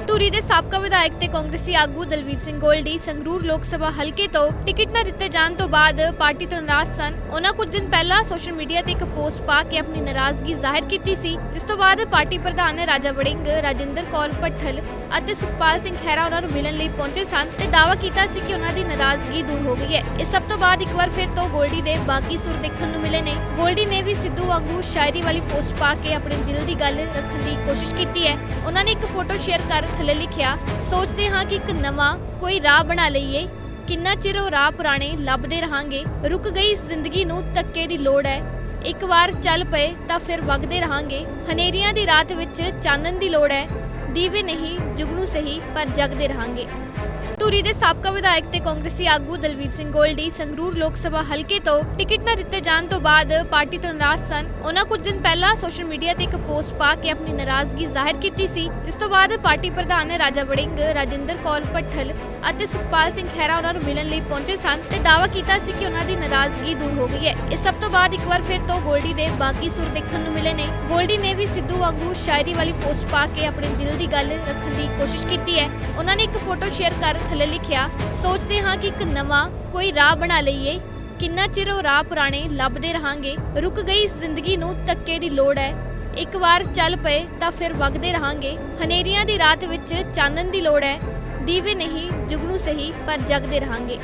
ਧੂਰੀ ਦੇ ਸਾਬਕਾ ਵਿਧਾਇਕ ਤੇ ਕਾਂਗਰਸੀ ਆਗੂ ਦਲਵੀਰ ਸਿੰਘ ਗੋਲਡੀ ਸੰਗਰੂਰ ਲੋਕ ਸਭਾ ਹਲਕੇ ਤੋਂ ਟਿਕਟ ਨਾ ਦਿੱਤੇ ਜਾਣ ਤੋਂ ਬਾਅਦ ਪਾਰਟੀ ਤੋਂ ਨਾਰਾਜ਼ ਸਨ। ਉਹਨਾਂ ਕੁਝ ਦਿਨ ਪਹਿਲਾਂ ਸੋਸ਼ਲ ਮੀਡੀਆ ਤੇ ਇੱਕ ਪੋਸਟ ਪਾ ਕੇ ਆਪਣੀ ਨਾਰਾਜ਼ਗੀ ਜ਼ਾਹਿਰ ਕੀਤੀ ਸੀ, ਜਿਸ ਤੋਂ ਬਾਅਦ ਪਾਰਟੀ ਪ੍ਰਧਾਨ ਰਾਜਾ ਵੜਿੰਗ, ਰਾਜਿੰਦਰ ਕੌਰ ਭੱਠਲ ਅਤੇ ਸੁਖਪਾਲ ਸਿੰਘ ਖਹਿਰਾ ਉਹਨਾਂ ਨੂੰ ਮਿਲਣ ਲਈ ਪਹੁੰਚੇ ਸਨ ਤੇ ਦਾਅਵਾ ਕੀਤਾ ਸੀ ਕਿ ਉਹਨਾਂ ਦੀ ਨਾਰਾਜ਼ਗੀ ਦੂਰ ਹੋ ਗਈ ਹੈ। ਇਸ ਸਭ ਤੋਂ ਬਾਅਦ ਇੱਕ ਵਾਰ ਫਿਰ ਤੋਂ ਗੋਲਡੀ ਦੇ ਬਾਕੀ ਸੁਰ ਦੇਖਣ ਨੂੰ ਮਿਲੇ ਨੇ। ਗੋਲਡੀ ਨੇ ਵੀ ਸਿੱਧੂ ਵਾਂਗੂ ਸ਼ਾਇਰੀ ਵਾਲੀ ਪੋਸਟ ਪਾ ਕੇ ਆਪਣੇ ਦਿਲ ਦੀ ਗੱਲ ਰੱਖਣ ਦੀ ਕੋਸ਼ਿਸ਼ ਕੀਤੀ ਹੈ। ਉਹਨਾਂ ਨੇ ਇੱਕ ਫੋਟੋ ਸ਼ੇਅਰ ਕਰ ਥੱਲੇ ਲਿਖਿਆ, ਸੋਚਦੇ ਹਾਂ ਕਿ ਇੱਕ ਨਵਾਂ ਕੋਈ ਰਾਹ ਬਣਾ ਲਈਏ। ਕਿੰਨਾ ਚਿਰ ਉਹ ਰਾਹ ਪੁਰਾਣੇ ਲੱਭਦੇ ਰਹਾਂਗੇ। ਰੁਕ ਗਈ ਇਸ ਜ਼ਿੰਦਗੀ ਨੂੰ ਧੱਕੇ ਦੀ ਲੋੜ ਹੈ। ਇੱਕ ਵਾਰ ਚੱਲ ਪਏ ਤਾਂ ਫਿਰ ਵਗਦੇ ਰਹਾਂਗੇ। ਹਨੇਰੀਆਂ ਦੀ ਰਾਤ ਵਿੱਚ ਚਾਨਣ ਦੀ ਲੋੜ ਹੈ। ਦੀਵੇ ਨਹੀਂ, ਜੁਗਨੂ ਸਹੀ, ਪਰ ਜਗਦੇ ਰਹਾਂਗੇ। ਧੂਰੀ ਦੇ ਸਾਬਕਾ ਵਿਧਾਇਕ ਤੇ ਕਾਂਗਰਸੀ ਆਗੂ ਦਲਵੀਰ ਸਿੰਘ ਗੋਲਡੀ ਸੰਗਰੂਰ ਲੋਕ ਸਭਾ ਹਲਕੇ ਤੋਂ ਟਿਕਟ ਨਾ ਦਿੱਤੇ ਜਾਣ ਤੋਂ ਬਾਅਦ ਪਾਰਟੀ ਤੋਂ ਨਾਰਾਜ਼ ਸਨ। ਉਹਨਾਂ ਕੁਝ ਦਿਨ ਪਹਿਲਾਂ ਸੋਸ਼ਲ ਮੀਡੀਆ ਤੇ ਇੱਕ ਪੋਸਟ ਪਾ ਕੇ ਆਪਣੀ ਨਾਰਾਜ਼ਗੀ ਜ਼ਾਹਿਰ ਕੀਤੀ ਸੀ, ਜਿਸ ਤੋਂ ਬਾਅਦ ਪਾਰਟੀ ਪ੍ਰਧਾਨ ਰਾਜਾ ਵੜਿੰਗ, ਰਾਜਿੰਦਰ ਕੌਰ ਭੱਠਲ ਅਤੇ ਸੁਖਪਾਲ ਸਿੰਘ ਖਹਿਰਾ ਉਹਨਾਂ ਨੂੰ ਮਿਲਣ ਲਈ ਪਹੁੰਚੇ ਸਨ ਤੇ ਦਾਅਵਾ ਕੀਤਾ ਸੀ ਕਿ ਉਹਨਾਂ ਦੀ ਨਾਰਾਜ਼ਗੀ ਦੂਰ ਹੋ ਗਈ ਹੈ। ਇਸ ਸਭ ਤੋਂ ਬਾਅਦ ਇੱਕ ਵਾਰ ਫਿਰ ਤੋਂ ਗੋਲਡੀ ਦੇ ਬਾਕੀ ਸੁਰ ਦੇਖਣ ਨੂੰ ਮਿਲੇ ਨੇ। ਗੋਲਡੀ ਨੇ ਵੀ ਸਿੱਧੂ ਵਾਂਗੂ ਸ਼ਾਇਰੀ ਵਾਲੀ ਪੋਸਟ ਪਾ ਕੇ ਆਪਣੇ ਦਿਲ ਦੀ ਗੱਲ ਰੱਖਣ ਦੀ ਕੋਸ਼ਿਸ਼ ਕੀਤੀ ਹੈ। ਉਹਨਾਂ ਨੇ ਇੱਕ ਫੋਟੋ ਸ਼ੇਅਰ ਕਰ ਥੱਲੇ ਲਿਖਿਆ, ਸੋਚਦੇ ਹਾਂ ਕਿ ਇੱਕ ਨਵਾਂ ਕੋਈ ਰਾਹ ਬਣਾ ਲਈਏ। ਕਿੰਨਾ ਚਿਰ ਉਹ ਰਾਹ ਪੁਰਾਣੇ ਲੱਭਦੇ ਰਹਾਂਗੇ। ਰੁਕ ਗਈ ਇਸ ਜ਼ਿੰਦਗੀ ਨੂੰ ਧੱਕੇ ਦੀ ਲੋੜ ਹੈ। ਇੱਕ ਵਾਰ ਚੱਲ ਪਏ ਤਾਂ ਫਿਰ ਵਗਦੇ ਰਹਾਂਗੇ। ਹਨੇਰੀਆਂ ਦੀ ਰਾਤ ਵਿੱਚ ਚਾਨਣ ਦੀ ਲੋੜ ਹੈ। ਦੀਵੇ ਨਹੀਂ, ਜੁਗਨੂ ਸਹੀ, ਪਰ ਜਗਦੇ ਰਹਾਂਗੇ।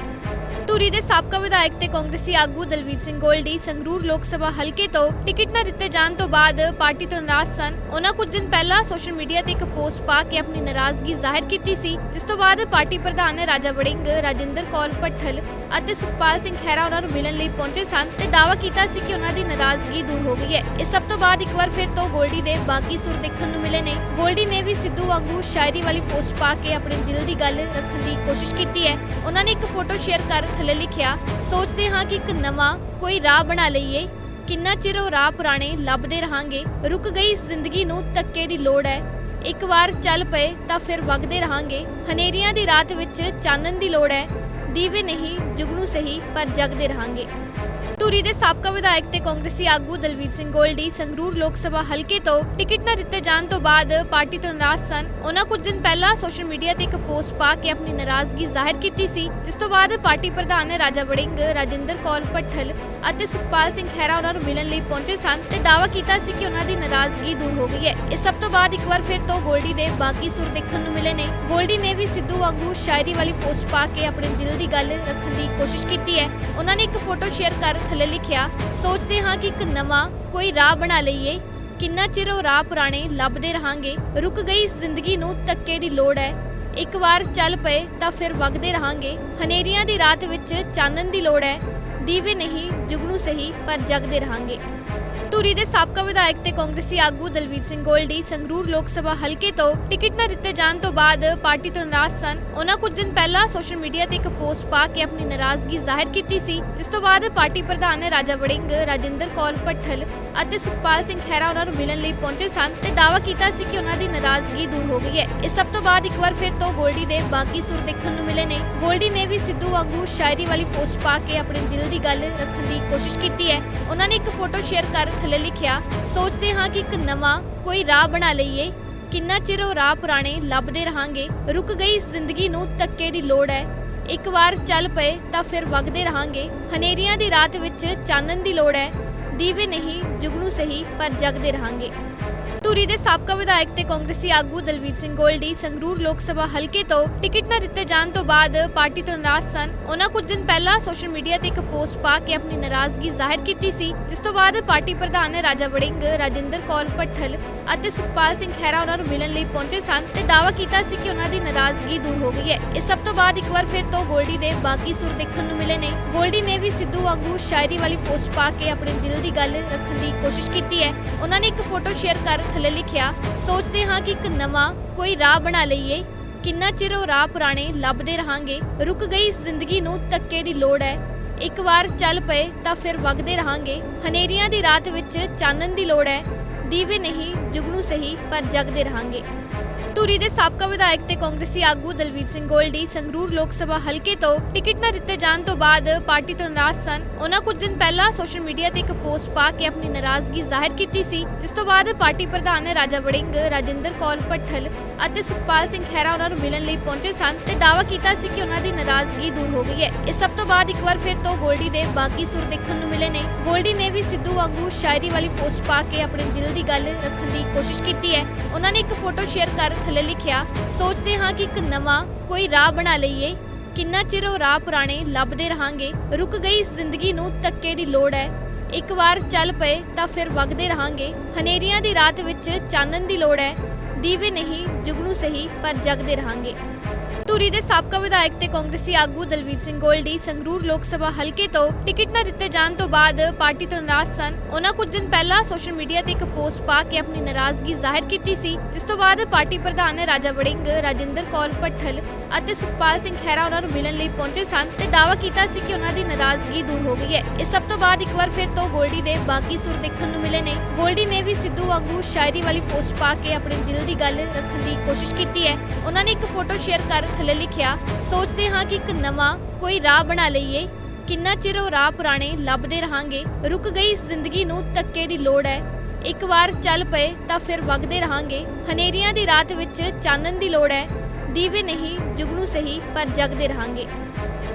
ਧੂਰੀ ਦੇ ਸਾਬਕਾ ਵਿਧਾਇਕ ਤੇ ਕਾਂਗਰਸੀ ਆਗੂ ਦਲਵੀਰ ਸਿੰਘ ਗੋਲਡੀ ਸੰਗਰੂਰ ਲੋਕ ਸਭਾ ਹਲਕੇ ਤੋਂ ਟਿਕਟ ਨਾ ਦਿੱਤੇ ਜਾਣ ਤੋਂ ਬਾਅਦ ਪਾਰਟੀ ਤੋਂ ਨਾਰਾਜ਼ ਸਨ। ਉਹਨਾਂ ਕੁਝ ਦਿਨ ਪਹਿਲਾਂ ਸੋਸ਼ਲ ਮੀਡੀਆ ਤੇ ਇੱਕ ਪੋਸਟ ਪਾ ਕੇ ਆਪਣੀ ਨਾਰਾਜ਼ਗੀ ਜ਼ਾਹਿਰ ਕੀਤੀ ਸੀ, ਜਿਸ ਤੋਂ ਬਾਅਦ ਪਾਰਟੀ ਪ੍ਰਧਾਨ ਰਾਜਾ ਵੜਿੰਗ, ਰਾਜਿੰਦਰ ਕੌਰ ਭੱਠਲ ਅਤੇ ਸੁਖਪਾਲ ਸਿੰਘ ਖਹਿਰਾ ਉਹਨਾਂ ਨੂੰ ਮਿਲਣ ਲਈ ਪਹੁੰਚੇ ਸਨ ਤੇ ਦਾਅਵਾ ਕੀਤਾ ਸੀ ਕਿ ਉਹਨਾਂ ਦੀ ਨਾਰਾਜ਼ਗੀ ਦੂਰ ਹੋ ਗਈ ਹੈ। ਇਸ ਸਭ ਤੋਂ ਬਾਅਦ ਇੱਕ ਵਾਰ ਫਿਰ ਤੋਂ ਗੋਲਡੀ ਦੇ ਬਾਕੀ ਸੁਰ ਦੇਖਣ ਨੂੰ ਮਿਲੇ ਨੇ। ਗੋਲਡੀ ਨੇ ਵੀ ਸਿੱਧੂ ਵਾਂਗੂ ਸ਼ਾਇਰੀ ਵਾਲੀ ਪੋਸਟ ਪਾ ਕੇ ਆਪਣੇ ਦਿਲ ਦੀ ਗੱਲ ਰੱਖਣ ਦੀ ਕੋਸ਼ਿਸ਼ ਕੀਤੀ ਹੈ। ਉਹਨਾਂ ਨੇ ਇੱਕ ਫੋਟੋ ਸ਼ੇਅਰ ਕਰ ਥੱਲੇ ਲਿਖਿਆ, ਸੋਚਦੇ ਹਾਂ ਕਿ ਇੱਕ ਨਵਾਂ ਕੋਈ ਰਾਹ ਬਣਾ ਲਈਏ। ਕਿੰਨਾ ਚਿਰ ਉਹ ਰਾਹ ਪੁਰਾਣੇ ਲੱਭਦੇ ਰਹਾਂਗੇ। ਰੁਕ ਗਈ ਇਸ ਜ਼ਿੰਦਗੀ ਨੂੰ ਧੱਕੇ ਦੀ ਲੋੜ ਹੈ। ਇੱਕ ਵਾਰ ਚੱਲ ਪਏ ਤਾਂ ਫਿਰ ਵਗਦੇ ਰਹਾਂਗੇ। ਹਨੇਰੀਆਂ ਦੀ ਰਾਤ ਵਿੱਚ ਚਾਨਣ ਦੀ ਲੋੜ ਹੈ। ਦੀਵੇ ਨਹੀਂ, ਜੁਗਨੂ ਸਹੀ, ਪਰ ਜਗਦੇ ਰਹਾਂਗੇ। ਧੂਰੀ ਦੇ ਸਾਬਕਾ ਵਿਧਾਇਕ ਤੇ ਕਾਂਗਰਸੀ ਆਗੂ ਦਲਵੀਰ ਸਿੰਘ ਗੋਲਡੀ ਸੰਗਰੂਰ ਲੋਕ ਸਭਾ ਹਲਕੇ ਤੋਂ ਟਿਕਟ ਨਾ ਦਿੱਤੇ ਜਾਣ ਤੋਂ ਬਾਅਦ ਪਾਰਟੀ ਤੋਂ ਨਾਰਾਜ਼ ਸਨ। ਉਹਨਾਂ ਕੁਝ ਦਿਨ ਪਹਿਲਾਂ ਸੋਸ਼ਲ ਮੀਡੀਆ ਤੇ ਇੱਕ ਪੋਸਟ ਪਾ ਕੇ ਆਪਣੀ ਨਾਰਾਜ਼ਗੀ ਜ਼ਾਹਿਰ ਕੀਤੀ ਸੀ, ਜਿਸ ਤੋਂ ਬਾਅਦ ਪਾਰਟੀ ਪ੍ਰਧਾਨ ਰਾਜਾ ਵੜਿੰਗ, ਰਾਜਿੰਦਰ ਕੌਰ ਭੱਠਲ ਅਤੇ ਸੁਖਪਾਲ ਸਿੰਘ ਖਹਿਰਾ ਉਹਨਾਂ ਨੂੰ ਮਿਲਣ ਲਈ ਪਹੁੰਚੇ ਸਨ ਤੇ ਦਾਅਵਾ ਕੀਤਾ ਸੀ ਕਿ ਉਹਨਾਂ ਦੀ ਨਾਰਾਜ਼ਗੀ ਦੂਰ ਹੋ ਗਈ ਹੈ। ਇਸ ਸਭ ਤੋਂ ਬਾਅਦ ਇੱਕ ਵਾਰ ਫਿਰ ਤੋਂ ਗੋਲਡੀ ਦੇ ਬਾਕੀ ਸੁਰ ਦੇਖਣ ਨੂੰ ਮਿਲੇ ਨੇ। ਗੋਲਡੀ ਨੇ ਵੀ ਸਿੱਧੂ ਵਾਂਗੂ ਸ਼ਾਇਰੀ ਵਾਲੀ ਪੋਸਟ ਪਾ ਕੇ ਆਪਣੇ ਦਿਲ ਦੀ ਗੱਲ ਰੱਖਣ ਦੀ ਕੋਸ਼ਿਸ਼ ਕੀਤੀ ਹੈ। ਉਹਨਾਂ ਨੇ ਇੱਕ ਫੋਟੋ ਸ਼ੇਅਰ ਕਰ ਥੱਲੇ ਲਿਖਿਆ, ਸੋਚਦੇ ਹਾਂ ਕਿ ਇੱਕ ਨਵਾਂ ਕੋਈ ਰਾਹ ਬਣਾ ਲਈਏ। ਕਿੰਨਾ ਚਿਰ ਉਹ ਰਾਹ ਪੁਰਾਣੇ ਲੱਭਦੇ ਰਹਾਂਗੇ। ਰੁਕ ਗਈ ਇਸ ਜ਼ਿੰਦਗੀ ਨੂੰ ਧੱਕੇ ਦੀ ਲੋੜ ਹੈ। ਇੱਕ ਵਾਰ ਚੱਲ ਪਏ ਤਾਂ ਫਿਰ ਵਗਦੇ ਰਹਾਂਗੇ। ਹਨੇਰੀਆਂ ਦੀ ਰਾਤ ਵਿੱਚ ਚਾਨਣ ਦੀ ਲੋੜ ਹੈ। ਦੀਵੇ ਨਹੀਂ, ਜੁਗਨੂ ਸਹੀ, ਪਰ ਜਗਦੇ ਰਹਾਂਗੇ। ਧੂਰੀ ਦੇ ਸਾਬਕਾ ਵਿਧਾਇਕ ਤੇ ਕਾਂਗਰਸੀ ਆਗੂ ਦਲਵੀਰ ਸਿੰਘ ਗੋਲਡੀ ਸੰਗਰੂਰ ਲੋਕ ਸਭਾ ਹਲਕੇ ਤੋਂ ਟਿਕਟ ਨਾ ਦਿੱਤੇ ਜਾਣ ਤੋਂ ਬਾਅਦ ਪਾਰਟੀ ਤੋਂ ਨਾਰਾਜ਼ ਸਨ ਉਹਨਾਂ ਕੁਝ ਦਿਨ ਪਹਿਲਾਂ ਸੋਸ਼ਲ ਮੀਡੀਆ ਤੇ ਇੱਕ ਪੋਸਟ ਪਾ ਕੇ ਆਪਣੀ ਨਾਰਾਜ਼ਗੀ ਜ਼ਾਹਿਰ ਕੀਤੀ ਸੀ ਜਿਸ ਤੋਂ ਬਾਅਦ ਪਾਰਟੀ ਪ੍ਰਧਾਨ ਰਾਜਾ ਵੜਿੰਗ ਰਾਜਿੰਦਰ ਕੌਰ ਭੱਠਲ ਅਤੇ ਸੁਖਪਾਲ ਸਿੰਘ ਖਹਿਰਾ ਉਹਨਾਂ ਨੂੰ ਮਿਲਣ ਲਈ ਪਹੁੰਚੇ ਸਨ ਤੇ ਦਾਅਵਾ ਕੀਤਾ ਸੀ ਕਿ ਉਹਨਾਂ ਦੀ ਨਾਰਾਜ਼ਗੀ ਦੂਰ ਹੋ ਗਈ ਹੈ ਇਸ ਸਭ ਤੋਂ ਬਾਅਦ ਇੱਕ ਵਾਰ ਫਿਰ ਤੋਂ ਗੋਲਡੀ ਦੇ ਬਾਕੀ ਸੁਰ ਦੇਖਣ ਨੂੰ ਮਿਲੇ ਨੇ ਗੋਲਡੀ ਨੇ ਵੀ ਸਿੱਧੂ ਵਾਂਗੂ ਸ਼ਾਇਰੀ ਵਾਲੀ ਪੋਸਟ ਪਾ ਕੇ ਆਪਣੇ ਦਿਲ ਦੀ ਗੱਲ ਰੱਖਣ ਦੀ ਕੋਸ਼ਿਸ਼ ਕੀਤੀ ਹੈ ਉਹਨਾਂ ਨੇ ਇੱਕ ਫੋਟੋ ਸ਼ੇਅਰ ਕਰ ਥੱਲੇ ਲਿਖਿਆ, ਸੋਚਦੇ ਹਾਂ ਕਿ ਇੱਕ ਨਵਾਂ ਕੋਈ ਰਾਹ ਬਣਾ ਲਈਏ। ਕਿੰਨਾ ਚਿਰ ਉਹ ਰਾਹ ਪੁਰਾਣੇ ਲੱਭਦੇ ਰਹਾਂਗੇ? ਰੁਕ ਗਈ ਇਸ ਜ਼ਿੰਦਗੀ ਨੂੰ ਧੱਕੇ ਦੀ ਲੋੜ ਹੈ। ਇੱਕ ਵਾਰ ਚੱਲ ਪਏ ਤਾਂ ਫਿਰ ਵਗਦੇ ਰਹਾਂਗੇ। ਹਨੇਰੀਆਂ ਦੀ ਰਾਤ ਵਿੱਚ ਚਾਨਣ ਦੀ ਲੋੜ ਹੈ। ਦੀਵੇ ਨਹੀਂ, ਜੁਗਨੂ ਸਹੀ, ਪਰ ਜਗਦੇ ਰਹਾਂਗੇ। ਧੂਰੀ ਦੇ ਸਾਬਕਾ ਵਿਧਾਇਕ ਤੇ ਕਾਂਗਰਸੀ ਆਗੂ ਦਲਵੀਰ ਸਿੰਘ ਗੋਲਡੀ ਸੰਗਰੂਰ ਲੋਕ ਸਭਾ ਹਲਕੇ ਤੋਂ ਟਿਕਟ ਨਾ ਦਿੱਤੇ ਜਾਣ ਤੋਂ ਬਾਅਦ ਪਾਰਟੀ ਤੋਂ ਨਾਰਾਜ਼ ਸਨ ਉਹਨਾਂ ਕੁਝ ਦਿਨ ਪਹਿਲਾਂ ਸੋਸ਼ਲ ਮੀਡੀਆ ਤੇ ਇੱਕ ਪੋਸਟ ਪਾ ਕੇ ਆਪਣੀ ਨਾਰਾਜ਼ਗੀ ਜ਼ਾਹਿਰ ਕੀਤੀ ਸੀ ਜਿਸ ਤੋਂ ਬਾਅਦ ਪਾਰਟੀ ਪ੍ਰਧਾਨ ਰਾਜਾ ਵੜਿੰਗ ਰਾਜਿੰਦਰ ਕੌਰ ਭੱਠਲ ਅਤੇ ਸੁਖਪਾਲ ਸਿੰਘ ਖਹਿਰਾ ਉਹਨਾਂ ਨੂੰ ਮਿਲਣ ਲਈ ਪਹੁੰਚੇ ਸਨ ਤੇ ਦਾਅਵਾ ਕੀਤਾ ਸੀ ਕਿ ਉਹਨਾਂ ਦੀ ਨਾਰਾਜ਼ਗੀ ਦੂਰ ਹੋ ਗਈ ਹੈ ਇਸ ਸਭ ਤੋਂ ਬਾਅਦ ਇੱਕ ਵਾਰ ਫਿਰ ਤੋਂ ਗੋਲਡੀ ਦੇ ਬਾਕੀ ਸੁਰ ਦੇਖਣ ਨੂੰ ਮਿਲੇ ਨੇ ਗੋਲਡੀ ਨੇ ਵੀ ਸਿੱਧੂ ਵਾਂਗੂ ਸ਼ਾਇਰੀ ਵਾਲੀ ਪੋਸਟ ਪਾ ਕੇ ਆਪਣੇ ਦਿਲ ਦੀ ਗੱਲ ਰੱਖਣ ਦੀ ਕੋਸ਼ਿਸ਼ ਕੀਤੀ ਹੈ ਉਹਨਾਂ ਨੇ ਇੱਕ ਫੋਟੋ ਸ਼ੇਅਰ ਕਰ ਥੱਲੇ ਲਿਖਿਆ, ਸੋਚਦੇ ਹਾਂ ਕਿ ਇੱਕ ਨਵਾਂ ਕੋਈ ਰਾਹ ਬਣਾ ਲਈਏ। ਕਿੰਨਾ ਚਿਰ ਉਹ ਰਾਹ ਪੁਰਾਣੇ ਲੱਭਦੇ ਰਹਾਂਗੇ। ਰੁਕ ਗਈ ਇਸ ਜ਼ਿੰਦਗੀ ਨੂੰ ਧੱਕੇ ਦੀ ਲੋੜ ਹੈ। ਇੱਕ ਵਾਰ ਚੱਲ ਪਏ ਤਾਂ ਫਿਰ ਵਗਦੇ ਰਹਾਂਗੇ। ਹਨੇਰੀਆਂ ਦੀ ਰਾਤ ਵਿੱਚ ਚਾਨਣ ਦੀ ਲੋੜ ਹੈ। ਦੀਵੇ ਨਹੀਂ, ਜੁਗਨੂ ਸਹੀ, ਪਰ ਜਗਦੇ ਰਹਾਂਗੇ। ਧੂਰੀ ਦੇ ਸਾਬਕਾ ਵਿਧਾਇਕ ਤੇ ਕਾਂਗਰਸੀ ਆਗੂ ਦਲਵੀਰ ਸਿੰਘ ਗੋਲਡੀ ਸੰਗਰੂਰ ਲੋਕ ਸਭਾ ਹਲਕੇ ਤੋਂ ਟਿਕਟ ਨਾ ਦਿੱਤੇ ਜਾਣ ਤੋਂ ਬਾਅਦ ਪਾਰਟੀ ਤੋਂ ਨਾਰਾਜ਼ ਸਨ ਉਹਨਾਂ ਕੁਝ ਦਿਨ ਪਹਿਲਾਂ ਸੋਸ਼ਲ ਮੀਡੀਆ ਤੇ ਇੱਕ ਪੋਸਟ ਪਾ ਕੇ ਆਪਣੀ ਨਾਰਾਜ਼ਗੀ ਜ਼ਾਹਿਰ ਕੀਤੀ ਸੀ ਜਿਸ ਤੋਂ ਬਾਅਦ ਪਾਰਟੀ ਪ੍ਰਧਾਨ ਰਾਜਾ ਵੜਿੰਗ ਰਾਜਿੰਦਰ ਕੌਰ ਭੱਠਲ ਅਤੇ ਸੁਖਪਾਲ ਸਿੰਘ ਖਹਿਰਾ ਉਹਨਾਂ ਨੂੰ ਮਿਲਣ ਲਈ ਪਹੁੰਚੇ ਸਨ ਤੇ ਦਾਅਵਾ ਕੀਤਾ ਸੀ ਕਿ ਉਹਨਾਂ ਦੀ ਨਾਰਾਜ਼ਗੀ ਦੂਰ ਹੋ ਗਈ ਹੈ ਇਸ ਸਭ ਤੋਂ ਬਾਅਦ ਇੱਕ ਵਾਰ ਫਿਰ ਤੋਂ ਗੋਲਡੀ ਦੇ ਬਾਕੀ ਸੁਰ ਦੇਖਣ ਨੂੰ ਮਿਲੇ ਨੇ ਗੋਲਡੀ ਨੇ ਵੀ ਸਿੱਧੂ ਵਾਂਗੂ ਸ਼ਾਇਰੀ ਵਾਲੀ ਪੋਸਟ ਪਾ ਕੇ ਆਪਣੇ ਦਿਲ ਦੀ ਗੱਲ ਰੱਖਣ ਦੀ ਕੋਸ਼ਿਸ਼ ਕੀਤੀ ਹੈ ਉਹਨਾਂ ਨੇ ਇੱਕ ਫੋਟੋ ਸ਼ੇਅਰ ਕਰ ਥੱਲੇ ਲਿਖਿਆ, ਸੋਚਦੇ ਹਾਂ ਕਿ ਇੱਕ ਨਵਾਂ ਕੋਈ ਰਾਹ ਬਣਾ ਲਈਏ। ਕਿੰਨਾ ਚਿਰ ਉਹ ਰਾਹ ਪੁਰਾਣੇ ਲੱਭਦੇ ਰਹਾਂਗੇ। ਰੁਕ ਗਈ ਇਸ ਜ਼ਿੰਦਗੀ ਨੂੰ ਧੱਕੇ ਦੀ ਲੋੜ ਹੈ। ਇੱਕ ਵਾਰ ਚੱਲ ਪਏ ਤਾਂ ਫਿਰ ਵਗਦੇ ਰਹਾਂਗੇ। ਹਨੇਰੀਆਂ ਦੀ ਰਾਤ ਵਿੱਚ ਚਾਨਣ ਦੀ ਲੋੜ ਹੈ। ਦੀਵੇ ਨਹੀਂ, ਜੁਗਨੂ ਸਹੀ, ਪਰ ਜਗਦੇ ਰਹਾਂਗੇ। ਧੂਰੀ ਦੇ ਸਾਬਕਾ ਵਿਧਾਇਕ ਤੇ ਕਾਂਗਰਸੀ ਆਗੂ ਦਲਵੀਰ ਸਿੰਘ ਗੋਲਡੀ ਸੰਗਰੂਰ ਲੋਕ ਸਭਾ ਹਲਕੇ ਤੋਂ ਟਿਕਟ ਨਾ ਦਿੱਤੇ ਜਾਣ ਤੋਂ ਬਾਅਦ ਪਾਰਟੀ ਤੋਂ ਨਾਰਾਜ਼ ਸਨ। ਉਹਨਾਂ ਕੁਝ ਦਿਨ ਪਹਿਲਾਂ ਸੋਸ਼ਲ ਮੀਡੀਆ ਤੇ ਇੱਕ ਪੋਸਟ ਪਾ ਕੇ ਆਪਣੀ ਨਾਰਾਜ਼ਗੀ ਜ਼ਾਹਿਰ ਕੀਤੀ ਸੀ, ਜਿਸ ਤੋਂ ਬਾਅਦ ਪਾਰਟੀ ਪ੍ਰਧਾਨ ਰਾਜਾ ਵੜਿੰਗ, ਰਾਜਿੰਦਰ ਕੌਰ ਭੱਠਲ ਅਤੇ ਸੁਖਪਾਲ ਸਿੰਘ ਖਹਿਰਾ ਉਹਨਾਂ ਨੂੰ ਮਿਲਣ ਲਈ ਪਹੁੰਚੇ ਸਨ ਤੇ ਦਾਅਵਾ ਕੀਤਾ ਸੀ ਕਿ ਉਹਨਾਂ ਦੀ ਨਾਰਾਜ਼ਗੀ ਦੂਰ ਹੋ ਗਈ ਹੈ। ਇਸ ਸਭ ਤੋਂ ਬਾਅਦ ਇੱਕ ਵਾਰ ਫਿਰ ਤੋਂ ਗੋਲਡੀ ਦੇ ਬਾਕੀ ਸੁਰ ਦੇਖਣ ਨੂੰ ਮਿਲੇ ਨੇ। ਗੋਲਡੀ ਨੇ ਵੀ ਸਿੱਧੂ ਵਾਂਗੂ ਸ਼ਾਇਰੀ ਵਾਲੀ ਪੋਸਟ ਪਾ ਕੇ ਆਪਣੇ ਦਿਲ ਦੀ ਗੱਲ ਰੱਖਣ ਦੀ ਕੋਸ਼ਿਸ਼ ਕੀਤੀ ਹੈ। ਉਹਨਾਂ ਨੇ ਇੱਕ ਫੋਟੋ ਸ਼ੇਅਰ ਕਰ ਥੱਲੇ ਲਿਖਿਆ, ਸੋਚਦੇ ਹਾਂ ਕਿ ਇੱਕ ਨਵਾਂ ਕੋਈ ਰਾਹ ਬਣਾ ਲਈਏ। ਕਿੰਨਾ ਚਿਰ ਉਹ ਰਾਹ ਪੁਰਾਣੇ ਲੱਭਦੇ ਰਹਾਂਗੇ। ਰੁਕ ਗਈ ਇਸ ਜ਼ਿੰਦਗੀ ਨੂੰ ਧੱਕੇ ਦੀ ਲੋੜ ਹੈ। ਇੱਕ ਵਾਰ ਚੱਲ ਪਏ ਤਾਂ ਫਿਰ ਵਗਦੇ ਰਹਾਂਗੇ। ਹਨੇਰੀਆਂ ਦੀ ਰਾਤ ਵਿੱਚ ਚਾਨਣ ਦੀ ਲੋੜ ਹੈ। ਦੀਵੇ ਨਹੀਂ, ਜੁਗਨੂ ਸਹੀ, ਪਰ ਜਗਦੇ ਰਹਾਂਗੇ।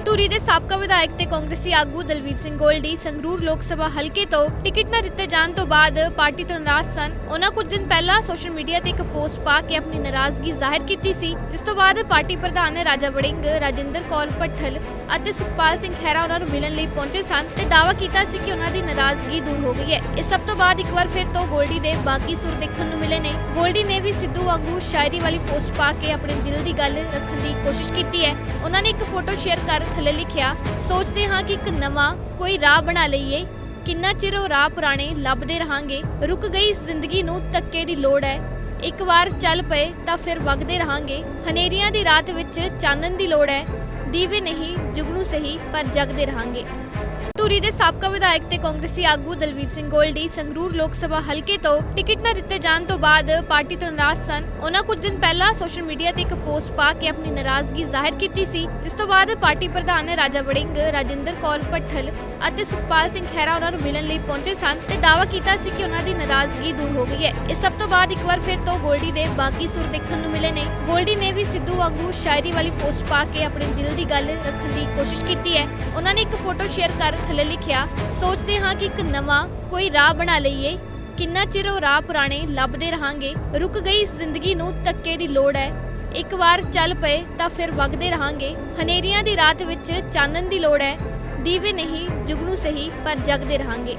ਧੂਰੀ ਦੇ ਸਾਬਕਾ ਵਿਧਾਇਕ ਤੇ ਕਾਂਗਰਸੀ ਆਗੂ ਦਲਵੀਰ ਸਿੰਘ ਗੋਲਡੀ ਸੰਗਰੂਰ ਲੋਕ ਸਭਾ ਹਲਕੇ ਤੋਂ ਟਿਕਟ ਨਾ ਦਿੱਤੇ ਜਾਣ ਤੋਂ ਬਾਅਦ ਪਾਰਟੀ ਤੋਂ ਨਾਰਾਜ਼ ਸਨ। ਉਹਨਾਂ ਕੁਝ ਦਿਨ ਪਹਿਲਾਂ ਸੋਸ਼ਲ ਮੀਡੀਆ ਤੇ ਇੱਕ ਪੋਸਟ ਪਾ ਕੇ ਆਪਣੀ ਨਾਰਾਜ਼ਗੀ ਜ਼ਾਹਿਰ ਕੀਤੀ ਸੀ, ਜਿਸ ਤੋਂ ਬਾਅਦ ਪਾਰਟੀ ਪ੍ਰਧਾਨ ਰਾਜਾ ਵੜਿੰਗ, ਰਾਜਿੰਦਰ ਕੌਰ ਭੱਠਲ ਅਤੇ ਸੁਖਪਾਲ ਸਿੰਘ ਖਹਿਰਾ ਉਹਨਾਂ ਨੂੰ ਮਿਲਣ ਲਈ ਪਹੁੰਚੇ ਸਨ ਤੇ ਦਾਅਵਾ ਕੀਤਾ ਸੀ ਕਿ ਉਹਨਾਂ ਦੀ ਨਾਰਾਜ਼ਗੀ ਦੂਰ ਹੋ ਗਈ ਹੈ। ਇਸ ਸਭ ਤੋਂ ਬਾਅਦ ਇੱਕ ਵਾਰ ਫਿਰ ਤੋਂ ਗੋਲਡੀ ਦੇ ਬਾਕੀ ਸੁਰ ਦੇਖਣ ਨੂੰ ਮਿਲੇ ਨੇ। ਗੋਲਡੀ ਨੇ ਵੀ ਸਿੱਧੂ ਵਾਂਗੂ ਸ਼ਾਇਰੀ ਵਾਲੀ ਪੋਸਟ ਪਾ ਕੇ ਆਪਣੇ ਦਿਲ ਦੀ ਗੱਲ ਰੱਖਣ ਦੀ ਕੋਸ਼ਿਸ਼ ਕੀਤੀ ਹੈ। ਉਹਨਾਂ ਨੇ ਇੱਕ ਫੋਟੋ ਸ਼ੇਅਰ ਕਰ ਥੱਲੇ ਲਿਖਿਆ, ਸੋਚਦੇ ਹਾਂ ਕਿ ਇੱਕ ਨਵਾਂ ਕੋਈ ਰਾਹ ਬਣਾ ਲਈਏ। ਕਿੰਨਾ ਚਿਰ ਉਹ ਰਾਹ ਪੁਰਾਣੇ ਲੱਭਦੇ ਰਹਾਂਗੇ। ਰੁਕ ਗਈ ਇਸ ਜ਼ਿੰਦਗੀ ਨੂੰ ਧੱਕੇ ਦੀ ਲੋੜ ਹੈ। ਇੱਕ ਵਾਰ ਚੱਲ ਪਏ ਤਾਂ ਫਿਰ ਵਗਦੇ ਰਹਾਂਗੇ। ਹਨੇਰੀਆਂ ਦੀ ਰਾਤ ਵਿੱਚ ਚਾਨਣ ਦੀ ਲੋੜ ਹੈ। ਦੀਵੇ ਨਹੀਂ, ਜੁਗਨੂ ਸਹੀ, ਪਰ ਜਗਦੇ ਰਹਾਂਗੇ। ਧੂਰੀ ਦੇ ਸਾਬਕਾ ਵਿਧਾਇਕ ਤੇ ਕਾਂਗਰਸੀ ਆਗੂ ਦਲਵੀਰ ਸਿੰਘ ਗੋਲਡੀ ਸੰਗਰੂਰ ਲੋਕ ਸਭਾ ਹਲਕੇ ਤੋਂ ਟਿਕਟ ਨਾ ਦਿੱਤੇ ਜਾਣ ਤੋਂ ਬਾਅਦ ਪਾਰਟੀ ਤੋਂ ਨਾਰਾਜ਼ ਸਨ ਉਹਨਾਂ ਕੁਝ ਦਿਨ ਪਹਿਲਾਂ ਸੋਸ਼ਲ ਮੀਡੀਆ ਤੇ ਇੱਕ ਪੋਸਟ ਪਾ ਕੇ ਆਪਣੀ ਨਾਰਾਜ਼ਗੀ ਜ਼ਾਹਿਰ ਕੀਤੀ ਸੀ ਜਿਸ ਤੋਂ ਬਾਅਦ ਪਾਰਟੀ ਪ੍ਰਧਾਨ ਰਾਜਾ ਵੜਿੰਗ ਰਾਜਿੰਦਰ ਕੌਰ ਭੱਠਲ ਅਤੇ ਸੁਖਪਾਲ ਸਿੰਘ ਖਹਿਰਾ ਉਹਨਾਂ ਨੂੰ ਮਿਲਣ ਲਈ ਪਹੁੰਚੇ ਸਨ ਤੇ ਦਾਅਵਾ ਕੀਤਾ ਸੀ ਕਿ ਉਹਨਾਂ ਦੀ ਨਾਰਾਜ਼ਗੀ ਦੂਰ ਹੋ ਗਈ ਹੈ ਇਸ ਸਭ ਤੋਂ ਬਾਅਦ ਇੱਕ ਵਾਰ ਫਿਰ ਤੋਂ ਗੋਲਡੀ ਦੇ ਬਾਕੀ ਸੁਰ ਦੇਖਣ ਨੂੰ ਮਿਲੇ ਨੇ ਗੋਲਡੀ ਨੇ ਵੀ ਸਿੱਧੂ ਵਾਂਗੂ ਸ਼ਾਇਰੀ ਵਾਲੀ ਪੋਸਟ ਪਾ ਕੇ ਆਪਣੇ ਦਿਲ ਦੀ ਗੱਲ ਰੱਖਣ ਦੀ ਕੋਸ਼ਿਸ਼ ਕੀਤੀ ਹੈ ਉਹਨਾਂ ਨੇ ਇੱਕ ਫੋਟੋ ਸ਼ੇਅਰ ਕਰ ਥੱਲੇ ਲਿਖਿਆ, ਸੋਚਦੇ ਹਾਂ ਕਿ ਇੱਕ ਨਵਾਂ ਕੋਈ ਰਾਹ ਬਣਾ ਲਈਏ। ਕਿੰਨਾ ਚਿਰ ਉਹ ਰਾਹ ਪੁਰਾਣੇ ਲੱਭਦੇ ਰਹਾਂਗੇ, ਰੁਕ ਗਈ ਇਸ ਜ਼ਿੰਦਗੀ ਨੂੰ ਧੱਕੇ ਦੀ ਲੋੜ ਹੈ। ਇੱਕ ਵਾਰ ਚੱਲ ਪਏ ਤਾਂ ਫਿਰ ਵਗਦੇ ਰਹਾਂਗੇ। ਹਨੇਰੀਆਂ ਦੀ ਰਾਤ ਵਿੱਚ ਚਾਨਣ ਦੀ ਲੋੜ ਹੈ। ਦੀਵੇ ਨਹੀਂ, ਜੁਗਨੂ ਸਹੀ, ਪਰ ਜਗਦੇ ਰਹਾਂਗੇ।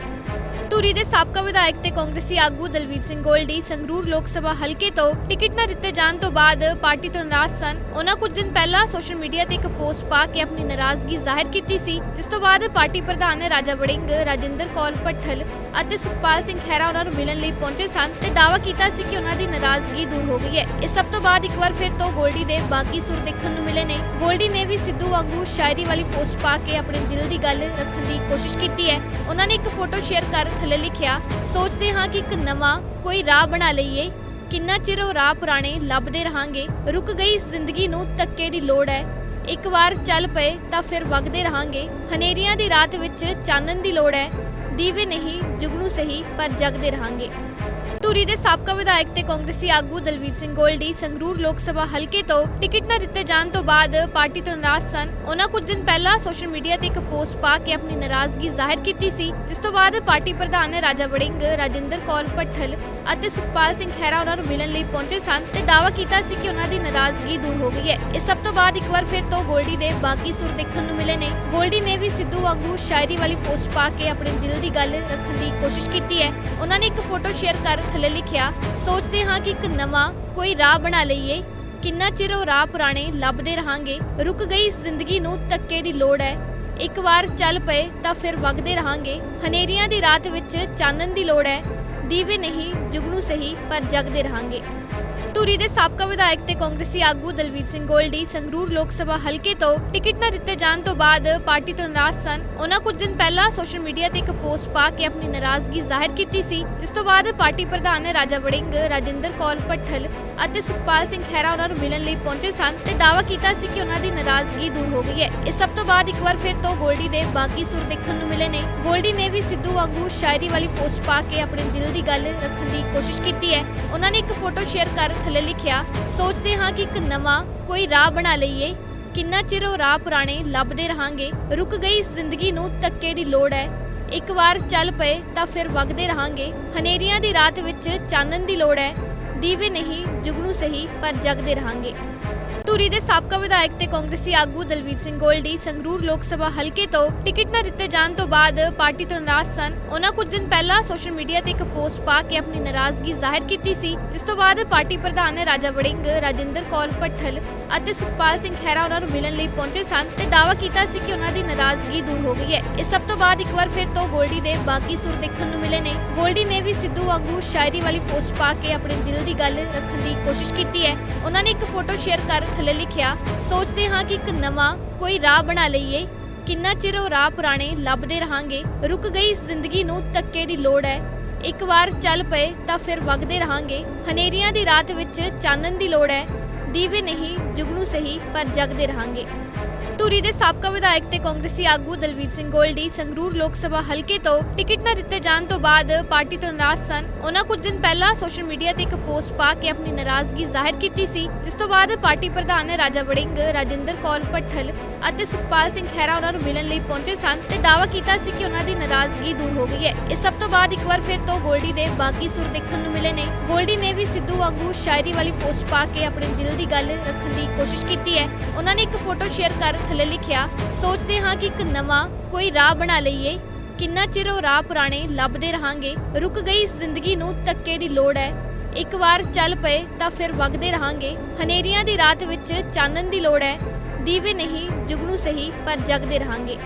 ਧੂਰੀ ਦੇ ਸਾਬਕਾ ਵਿਧਾਇਕ ਤੇ ਕਾਂਗਰਸੀ ਆਗੂ ਦਲਵੀਰ ਸਿੰਘ ਗੋਲਡੀ ਸੰਗਰੂਰ ਲੋਕ ਸਭਾ ਹਲਕੇ ਤੋਂ ਟਿਕਟ ਨਾ ਦਿੱਤੇ ਜਾਣ ਤੋਂ ਬਾਅਦ ਪਾਰਟੀ ਤੋਂ ਨਾਰਾਜ਼ ਸਨ। ਉਹਨਾਂ ਕੁਝ ਦਿਨ ਪਹਿਲਾਂ ਸੋਸ਼ਲ ਮੀਡੀਆ ਤੇ ਇੱਕ ਪੋਸਟ ਪਾ ਕੇ ਆਪਣੀ ਨਾਰਾਜ਼ਗੀ ਜ਼ਾਹਿਰ ਕੀਤੀ ਸੀ। ਜਿਸ ਤੋਂ ਬਾਅਦ ਪਾਰਟੀ ਪ੍ਰਧਾਨ ਰਾਜਾ ਵੜਿੰਗ, ਰਾਜਿੰਦਰ ਕੌਰ ਭੱਠਲ ਅਤੇ ਸੁਖਪਾਲ ਸਿੰਘ ਖਹਿਰਾ ਉਹਨਾਂ ਨੂੰ ਮਿਲਣ ਲਈ ਪਹੁੰਚੇ ਸਨ ਤੇ ਦਾਅਵਾ ਕੀਤਾ ਸੀ ਕਿ ਉਹਨਾਂ ਦੀ ਨਾਰਾਜ਼ਗੀ ਦੂਰ ਹੋ ਗਈ ਹੈ। ਇਸ ਸਭ ਤੋਂ ਬਾਅਦ ਇੱਕ ਵਾਰ ਫਿਰ ਤੋਂ ਗੋਲਡੀ ਦੇ ਬਾਕੀ ਸੁਰ ਦੇਖਣ ਨੂੰ ਮਿਲੇ ਨੇ। ਗੋਲਡੀ ਨੇ ਵੀ ਸਿੱਧੂ ਵਾਂਗੂ ਸ਼ਾਇਰੀ ਵਾਲੀ ਪੋਸਟ ਪਾ ਕੇ ਆਪਣੇ ਦਿਲ ਦੀ ਗੱਲ ਰੱਖਣ ਦੀ ਕੋਸ਼ਿਸ਼ ਕੀਤੀ ਹੈ। ਉਹਨਾਂ ਨੇ ਇੱਕ ਫੋਟੋ ਸ਼ੇਅਰ ਕਰ ਥੱਲੇ ਲਿਖਿਆ, ਸੋਚਦੇ ਹਾਂ ਕਿ ਇੱਕ ਨਵਾਂ ਕੋਈ ਰਾਹ ਬਣਾ ਲਈਏ। ਕਿੰਨਾ ਚਿਰ ਉਹ ਰਾਹ ਪੁਰਾਣੇ ਲੱਭਦੇ ਰਹਾਂਗੇ। ਰੁਕ ਗਈ ਇਸ ਜ਼ਿੰਦਗੀ ਨੂੰ ਧੱਕੇ ਦੀ ਲੋੜ ਹੈ। ਇੱਕ ਵਾਰ ਚੱਲ ਪਏ ਤਾਂ ਫਿਰ ਵਗਦੇ ਰਹਾਂਗੇ। ਹਨੇਰੀਆਂ ਦੀ ਰਾਤ ਵਿੱਚ ਚਾਨਣ ਦੀ ਲੋੜ ਹੈ। ਦੀਵੇ ਨਹੀਂ, ਜੁਗਨੂ ਸਹੀ, ਪਰ ਜਗਦੇ ਰਹਾਂਗੇ। ਧੂਰੀ ਦੇ ਸਾਬਕਾ ਵਿਧਾਇਕ ਤੇ ਕਾਂਗਰਸੀ ਆਗੂ ਦਲਵੀਰ ਸਿੰਘ ਗੋਲਡੀ ਸੰਗਰੂਰ ਲੋਕ ਸਭਾ ਹਲਕੇ ਤੋਂ ਟਿਕਟ ਨਾ ਦਿੱਤੇ ਜਾਣ ਤੋਂ ਬਾਅਦ ਪਾਰਟੀ ਤੋਂ ਨਾਰਾਜ਼ ਸਨ। ਉਹਨਾਂ ਕੁਝ ਦਿਨ ਪਹਿਲਾਂ ਸੋਸ਼ਲ ਮੀਡੀਆ ਤੇ ਇੱਕ ਪੋਸਟ ਪਾ ਕੇ ਆਪਣੀ ਨਾਰਾਜ਼ਗੀ ਜ਼ਾਹਿਰ ਕੀਤੀ ਸੀ, ਜਿਸ ਤੋਂ ਬਾਅਦ ਪਾਰਟੀ ਪ੍ਰਧਾਨ ਰਾਜਾ ਵੜਿੰਗ, ਰਾਜਿੰਦਰ ਕੌਰ ਭੱਠਲ ਅਤੇ ਸੁਖਪਾਲ ਸਿੰਘ ਖਹਿਰਾ ਉਹਨਾਂ ਨੂੰ ਮਿਲਣ ਲਈ ਪਹੁੰਚੇ ਸਨ ਤੇ ਦਾਅਵਾ ਕੀਤਾ ਸੀ ਕਿ ਉਹਨਾਂ ਦੀ ਨਾਰਾਜ਼ਗੀ ਦੂਰ ਹੋ ਗਈ ਹੈ। ਇਸ ਸਭ ਤੋਂ ਬਾਅਦ ਇੱਕ ਵਾਰ ਫਿਰ ਤੋਂ ਗੋਲਡੀ ਦੇ ਬਾਕੀ ਸੁਰ ਦੇਖਣ ਨੂੰ ਮਿਲੇ ਨੇ। ਗੋਲਡੀ ਨੇ ਵੀ ਸਿੱਧੂ ਵਾਂਗੂ ਸ਼ਾਇਰੀ ਵਾਲੀ ਪੋਸਟ ਪਾ ਕੇ ਆਪਣੇ ਦਿਲ ਦੀ ਗੱਲ ਰੱਖਣ ਦੀ ਕੋਸ਼ਿਸ਼ ਕੀਤੀ ਹੈ। ਉਹਨਾਂ ਨੇ ਇੱਕ ਫੋਟੋ ਸ਼ੇਅਰ ਕਰ ਥੱਲੇ ਲਿਖਿਆ, ਸੋਚਦੇ ਹਾਂ ਕਿ ਇੱਕ ਨਵਾਂ ਕੋਈ ਰਾਹ ਬਣਾ ਲਈਏ। ਕਿੰਨਾ ਚਿਰ ਉਹ ਰਾਹ ਪੁਰਾਣੇ ਲੱਭਦੇ ਰਹਾਂਗੇ। ਰੁਕ ਗਈ ਇਸ ਜ਼ਿੰਦਗੀ ਨੂੰ ਧੱਕੇ ਦੀ ਲੋੜ ਹੈ। ਇੱਕ ਵਾਰ ਚੱਲ ਪਏ ਤਾਂ ਫਿਰ ਵਗਦੇ ਰਹਾਂਗੇ। ਹਨੇਰੀਆਂ ਦੀ ਰਾਤ ਵਿੱਚ ਚਾਨਣ ਦੀ ਲੋੜ ਹੈ। ਦੀਵੇ ਨਹੀਂ, ਜੁਗਨੂ ਸਹੀ, ਪਰ ਜਗਦੇ ਰਹਾਂਗੇ। ਧੂਰੀ ਦੇ ਸਾਬਕਾ ਵਿਧਾਇਕ ਤੇ ਕਾਂਗਰਸੀ ਆਗੂ ਦਲਵੀਰ ਸਿੰਘ ਗੋਲਡੀ ਸੰਗਰੂਰ ਲੋਕ ਸਭਾ ਹਲਕੇ ਤੋਂ ਟਿਕਟ ਨਾ ਦਿੱਤੇ ਜਾਣ ਤੋਂ ਬਾਅਦ ਪਾਰਟੀ ਤੋਂ ਨਾਰਾਜ਼ ਸਨ। ਉਹਨਾਂ ਕੁਝ ਦਿਨ ਪਹਿਲਾਂ ਸੋਸ਼ਲ ਮੀਡੀਆ ਤੇ ਇੱਕ ਪੋਸਟ ਪਾ ਕੇ ਆਪਣੀ ਨਾਰਾਜ਼ਗੀ ਜ਼ਾਹਿਰ ਕੀਤੀ ਸੀ, ਜਿਸ ਤੋਂ ਬਾਅਦ ਪਾਰਟੀ ਪ੍ਰਧਾਨ ਰਾਜਾ ਵੜਿੰਗ, ਰਾਜਿੰਦਰ ਕੌਰ ਭੱਠਲ ਅਤੇ ਸੁਖਪਾਲ ਸਿੰਘ ਖਹਿਰਾ ਉਹਨਾਂ ਨੂੰ ਮਿਲਣ ਲਈ ਪਹੁੰਚੇ ਸਨ ਤੇ ਦਾਅਵਾ ਕੀਤਾ ਸੀ ਕਿ ਉਹਨਾਂ ਦੀ ਨਾਰਾਜ਼ਗੀ ਦੂਰ ਹੋ ਗਈ ਹੈ। ਇਸ ਸਭ ਤੋਂ ਬਾਅਦ ਇੱਕ ਵਾਰ ਫਿਰ ਤੋਂ ਗੋਲਡੀ ਦੇ ਬਾਕੀ ਸੁਰ ਦੇਖਣ ਨੂੰ ਮਿਲੇ ਨੇ। ਗੋਲਡੀ ਨੇ ਵੀ ਸਿੱਧੂ ਵਾਂਗੂ ਸ਼ਾਇਰੀ ਵਾਲੀ ਪੋਸਟ ਪਾ ਕੇ ਆਪਣੇ ਦਿਲ ਦੀ ਗੱਲ ਰੱਖਣ ਦੀ ਕੋਸ਼ਿਸ਼ ਕੀਤੀ ਹੈ। ਉਹਨਾਂ ਨੇ ਇੱਕ ਫੋਟੋ ਸ਼ੇਅਰ ਕਰ ਥੱਲੇ ਲਿਖਿਆ, ਸੋਚਦੇ ਹਾਂ ਕਿ ਇੱਕ ਨਵਾਂ ਕੋਈ ਰਾਹ ਬਣਾ ਲਈਏ। ਕਿੰਨਾ ਚਿਰ ਉਹ ਰਾਹ ਪੁਰਾਣੇ ਲੱਭਦੇ ਰਹਾਂਗੇ। ਰੁਕ ਗਈ ਇਸ ਜ਼ਿੰਦਗੀ ਨੂੰ ਧੱਕੇ ਦੀ ਲੋੜ ਹੈ। ਇੱਕ ਵਾਰ ਚੱਲ ਪਏ ਤਾਂ ਫਿਰ ਵਗਦੇ ਰਹਾਂਗੇ। ਹਨੇਰੀਆਂ ਦੀ ਰਾਤ ਵਿੱਚ ਚਾਨਣ ਦੀ ਲੋੜ ਹੈ। ਦੀਵੇ ਨਹੀਂ, ਜੁਗਨੂ ਸਹੀ, ਪਰ ਜਗਦੇ ਰਹਾਂਗੇ। ਧੂਰੀ ਦੇ ਸਾਬਕਾ ਵਿਧਾਇਕ ਤੇ ਕਾਂਗਰਸੀ ਆਗੂ ਦਲਵੀਰ ਸਿੰਘ ਗੋਲਡੀ ਸੰਗਰੂਰ ਲੋਕ ਸਭਾ ਹਲਕੇ ਤੋਂ ਟਿਕਟ ਨਾ ਦਿੱਤੇ ਜਾਣ ਤੋਂ ਬਾਅਦ ਪਾਰਟੀ ਤੋਂ ਨਾਰਾਜ਼ ਸਨ ਉਹਨਾਂ ਕੁਝ ਦਿਨ ਪਹਿਲਾਂ ਸੋਸ਼ਲ ਮੀਡੀਆ ਤੇ ਇੱਕ ਪੋਸਟ ਪਾ ਕੇ ਆਪਣੀ ਨਾਰਾਜ਼ਗੀ ਜ਼ਾਹਿਰ ਕੀਤੀ ਸੀ ਜਿਸ ਤੋਂ ਬਾਅਦ ਪਾਰਟੀ ਪ੍ਰਧਾਨ ਰਾਜਾ ਵੜਿੰਗ ਰਾਜਿੰਦਰ ਕੌਰ ਭੱਠਲ ਅਤੇ ਸੁਖਪਾਲ ਸਿੰਘ ਖਹਿਰਾ ਉਹਨਾਂ ਨੂੰ ਮਿਲਣ ਲਈ ਪਹੁੰਚੇ ਸਨ ਤੇ ਦਾਅਵਾ ਕੀਤਾ ਸੀ ਕਿ ਉਹਨਾਂ ਦੀ ਨਾਰਾਜ਼ਗੀ ਦੂਰ ਹੋ ਗਈ ਹੈ ਇਸ ਸਭ ਤੋਂ ਬਾਅਦ ਇੱਕ ਵਾਰ ਫਿਰ ਤੋਂ ਗੋਲਡੀ ਦੇ ਬਾਕੀ ਸੁਰ ਦੇਖਣ ਨੂੰ ਮਿਲੇ ਨੇ ਗੋਲਡੀ ਨੇ ਵੀ ਸਿੱਧੂ ਵਾਂਗੂ ਸ਼ਾਇਰੀ ਵਾਲੀ ਪੋਸਟ ਪਾ ਕੇ ਆਪਣੇ ਦਿਲ ਦੀ ਗੱਲ ਰੱਖਣ ਦੀ ਕੋਸ਼ਿਸ਼ ਕੀਤੀ ਹੈ ਉਹਨਾਂ ਨੇ ਇੱਕ ਫੋਟੋ ਸ਼ੇਅਰ ਕਰ ਥੱਲੇ ਲਿਖਿਆ, ਸੋਚਦੇ ਹਾਂ ਕਿ ਇੱਕ ਨਵਾਂ ਕੋਈ ਰਾਹ ਬਣਾ ਲਈਏ। ਕਿੰਨਾ ਚਿਰ ਉਹ ਰਾਹ ਪੁਰਾਣੇ ਲੱਭਦੇ ਰਹਾਂਗੇ। ਰੁਕ ਗਈ ਇਸ ਜ਼ਿੰਦਗੀ ਨੂੰ ਧੱਕੇ ਦੀ ਲੋੜ ਹੈ। ਇੱਕ ਵਾਰ ਚੱਲ ਪਏ ਤਾਂ ਫਿਰ ਵਗਦੇ ਰਹਾਂਗੇ। ਹਨੇਰੀਆਂ ਦੀ ਰਾਤ ਵਿੱਚ ਚਾਨਣ ਦੀ ਲੋੜ ਹੈ। ਦੀਵੇ ਨਹੀਂ, ਜੁਗਨੂ ਸਹੀ, ਪਰ ਜਗਦੇ ਰਹਾਂਗੇ। ਧੂਰੀ ਦੇ ਸਾਬਕਾ ਵਿਧਾਇਕ ਤੇ ਕਾਂਗਰਸੀ ਆਗੂ ਦਲਵੀਰ ਸਿੰਘ ਗੋਲਡੀ ਸੰਗਰੂਰ ਲੋਕ ਸਭਾ ਹਲਕੇ ਤੋਂ ਟਿਕਟ ਨਾ ਦਿੱਤੇ ਜਾਣ ਤੋਂ ਬਾਅਦ ਪਾਰਟੀ ਤੋਂ ਨਾਰਾਜ਼ ਸਨ ਉਹਨਾਂ ਕੁਝ ਦਿਨ ਪਹਿਲਾਂ ਸੋਸ਼ਲ ਮੀਡੀਆ ਤੇ ਇੱਕ ਪੋਸਟ ਪਾ ਕੇ ਆਪਣੀ ਨਾਰਾਜ਼ਗੀ ਜ਼ਾਹਿਰ ਕੀਤੀ ਸੀ ਜਿਸ ਤੋਂ ਬਾਅਦ ਪਾਰਟੀ ਪ੍ਰਧਾਨ ਰਾਜਾ ਵੜਿੰਗ ਰਾਜਿੰਦਰ ਕੌਰ ਭੱਠਲ ਅਤੇ ਸੁਖਪਾਲ ਸਿੰਘ ਖਹਿਰਾ ਉਹਨਾਂ ਨੂੰ ਮਿਲਣ ਲਈ ਪਹੁੰਚੇ ਸਨ ਤੇ ਦਾਅਵਾ ਕੀਤਾ ਸੀ ਕਿ ਉਹਨਾਂ ਦੀ ਨਾਰਾਜ਼ਗੀ ਦੂਰ ਹੋ ਗਈ ਹੈ ਇਸ ਸਭ ਤੋਂ ਬਾਅਦ ਇੱਕ ਵਾਰ ਫਿਰ ਤੋਂ ਗੋਲਡੀ ਦੇ ਬਾਕੀ ਸੁਰ ਦੇਖਣ ਨੂੰ ਮਿਲੇ ਨੇ ਗੋਲਡੀ ਨੇ ਵੀ ਸਿੱਧੂ ਵਾਂਗੂ ਸ਼ਾਇਰੀ ਵਾਲੀ ਪੋਸਟ ਪਾ ਕੇ ਆਪਣੇ ਦਿਲ ਦੀ ਗੱਲ ਰੱਖਣ ਦੀ ਕੋਸ਼ਿਸ਼ ਕੀਤੀ ਹੈ ਉਹਨਾਂ ਨੇ ਇੱਕ ਫੋਟੋ ਸ਼ੇਅਰ ਕਰ ਥੱਲੇ ਲਿਖਿਆ, ਸੋਚਦੇ ਹਾਂ ਕਿ ਇੱਕ ਨਵਾਂ ਕੋਈ ਰਾਹ ਬਣਾ ਲਈਏ। ਕਿੰਨਾ ਚਿਰ ਉਹ ਰਾਹ ਪੁਰਾਣੇ ਲੱਭਦੇ ਰਹਾਂਗੇ, ਰੁਕ ਗਈ ਇਸ ਜ਼ਿੰਦਗੀ ਨੂੰ ਤੱਕੇ ਦੀ ਲੋੜ ਹੈ। ਇੱਕ ਵਾਰ ਚੱਲ ਪਏ ਤਾਂ ਫਿਰ ਵਗਦੇ ਰਹਾਂਗੇ। ਹਨੇਰੀਆਂ ਦੀ ਰਾਤ ਵਿੱਚ ਚਾਨਣ ਦੀ ਲੋੜ ਹੈ। ਦੀਵੇ ਨਹੀਂ, ਜੁਗਨੂ ਸਹੀ, ਪਰ ਜਗਦੇ ਰਹਾਂਗੇ।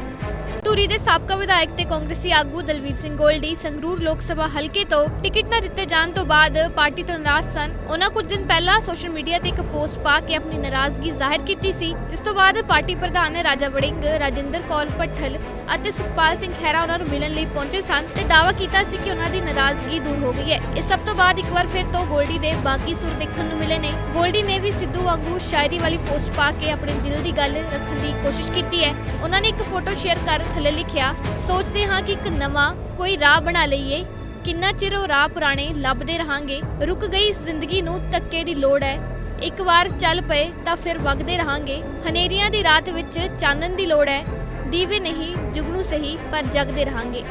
ਧੂਰੀ ਦੇ ਸਾਬਕਾ ਵਿਧਾਇਕ ਤੇ ਕਾਂਗਰਸੀ ਆਗੂ ਦਲਵੀਰ ਸਿੰਘ ਗੋਲਡੀ ਸੰਗਰੂਰ ਲੋਕ ਸਭਾ ਹਲਕੇ ਤੋਂ ਟਿਕਟ ਨਾ ਦਿੱਤੇ ਜਾਣ ਤੋਂ ਬਾਅਦ ਪਾਰਟੀ ਤੋਂ ਨਾਰਾਜ਼ ਸਨ। ਉਹਨਾਂ ਕੁਝ ਦਿਨ ਪਹਿਲਾਂ ਸੋਸ਼ਲ ਮੀਡੀਆ ਤੇ ਇੱਕ ਪੋਸਟ ਪਾ ਕੇ ਆਪਣੀ ਨਾਰਾਜ਼ਗੀ ਜ਼ਾਹਿਰ ਕੀਤੀ ਸੀ, ਜਿਸ ਤੋਂ ਬਾਅਦ ਪਾਰਟੀ ਪ੍ਰਧਾਨ ਰਾਜਾ ਵੜਿੰਗ, ਰਾਜਿੰਦਰ ਕੌਰ ਭੱਠਲ ਅਤੇ ਸੁਖਪਾਲ ਸਿੰਘ ਖਹਿਰਾ ਉਹਨਾਂ ਨੂੰ ਮਿਲਣ ਲਈ ਪਹੁੰਚੇ ਸਨ ਤੇ ਦਾਅਵਾ ਕੀਤਾ ਸੀ ਕਿ ਉਹਨਾਂ ਦੀ ਨਾਰਾਜ਼ਗੀ ਦੂਰ ਹੋ ਗਈ ਹੈ। ਇਸ ਸਭ ਤੋਂ ਬਾਅਦ ਇੱਕ ਵਾਰ ਫਿਰ ਤੋਂ ਗੋਲਡੀ ਦੇ ਬਾਕੀ ਸੁਰ ਦੇਖਣ ਨੂੰ ਮਿਲੇ ਨੇ। ਗੋਲਡੀ ਨੇ ਵੀ ਸਿੱਧੂ ਵਾਂਗੂ ਸ਼ਾਇਰੀ ਵਾਲੀ ਪੋਸਟ ਪਾ ਕੇ ਆਪਣੇ ਦਿਲ ਦੀ ਗੱਲ ਰੱਖਣ ਦੀ ਕੋਸ਼ਿਸ਼ ਕੀਤੀ ਹੈ। ਉਹਨਾਂ ਨੇ ਇੱਕ ਫੋਟੋ ਸ਼ੇਅਰ ਕਰ ਥੱਲੇ ਲਿਖਿਆ, ਸੋਚਦੇ ਹਾਂ ਕਿ ਇੱਕ ਨਵਾਂ ਕੋਈ ਰਾਹ ਬਣਾ ਲਈਏ। ਕਿੰਨਾ ਚਿਰ ਉਹ ਰਾਹ ਪੁਰਾਣੇ ਲੱਭਦੇ ਰਹਾਂਗੇ। ਰੁਕ ਗਈ ਇਸ ਜ਼ਿੰਦਗੀ ਨੂੰ ਤੱਕੇ ਦੀ ਲੋੜ ਹੈ। ਇੱਕ ਵਾਰ ਚੱਲ ਪਏ ਤਾਂ ਫਿਰ ਵਗਦੇ ਰਹਾਂਗੇ। ਹਨੇਰੀਆਂ ਦੀ ਰਾਤ ਵਿੱਚ ਚਾਨਣ ਦੀ ਲੋੜ ਹੈ। ਦੀਵੇ ਨਹੀਂ, ਜੁਗਨੂ ਸਹੀ, ਪਰ ਜਗਦੇ ਰਹਾਂਗੇ।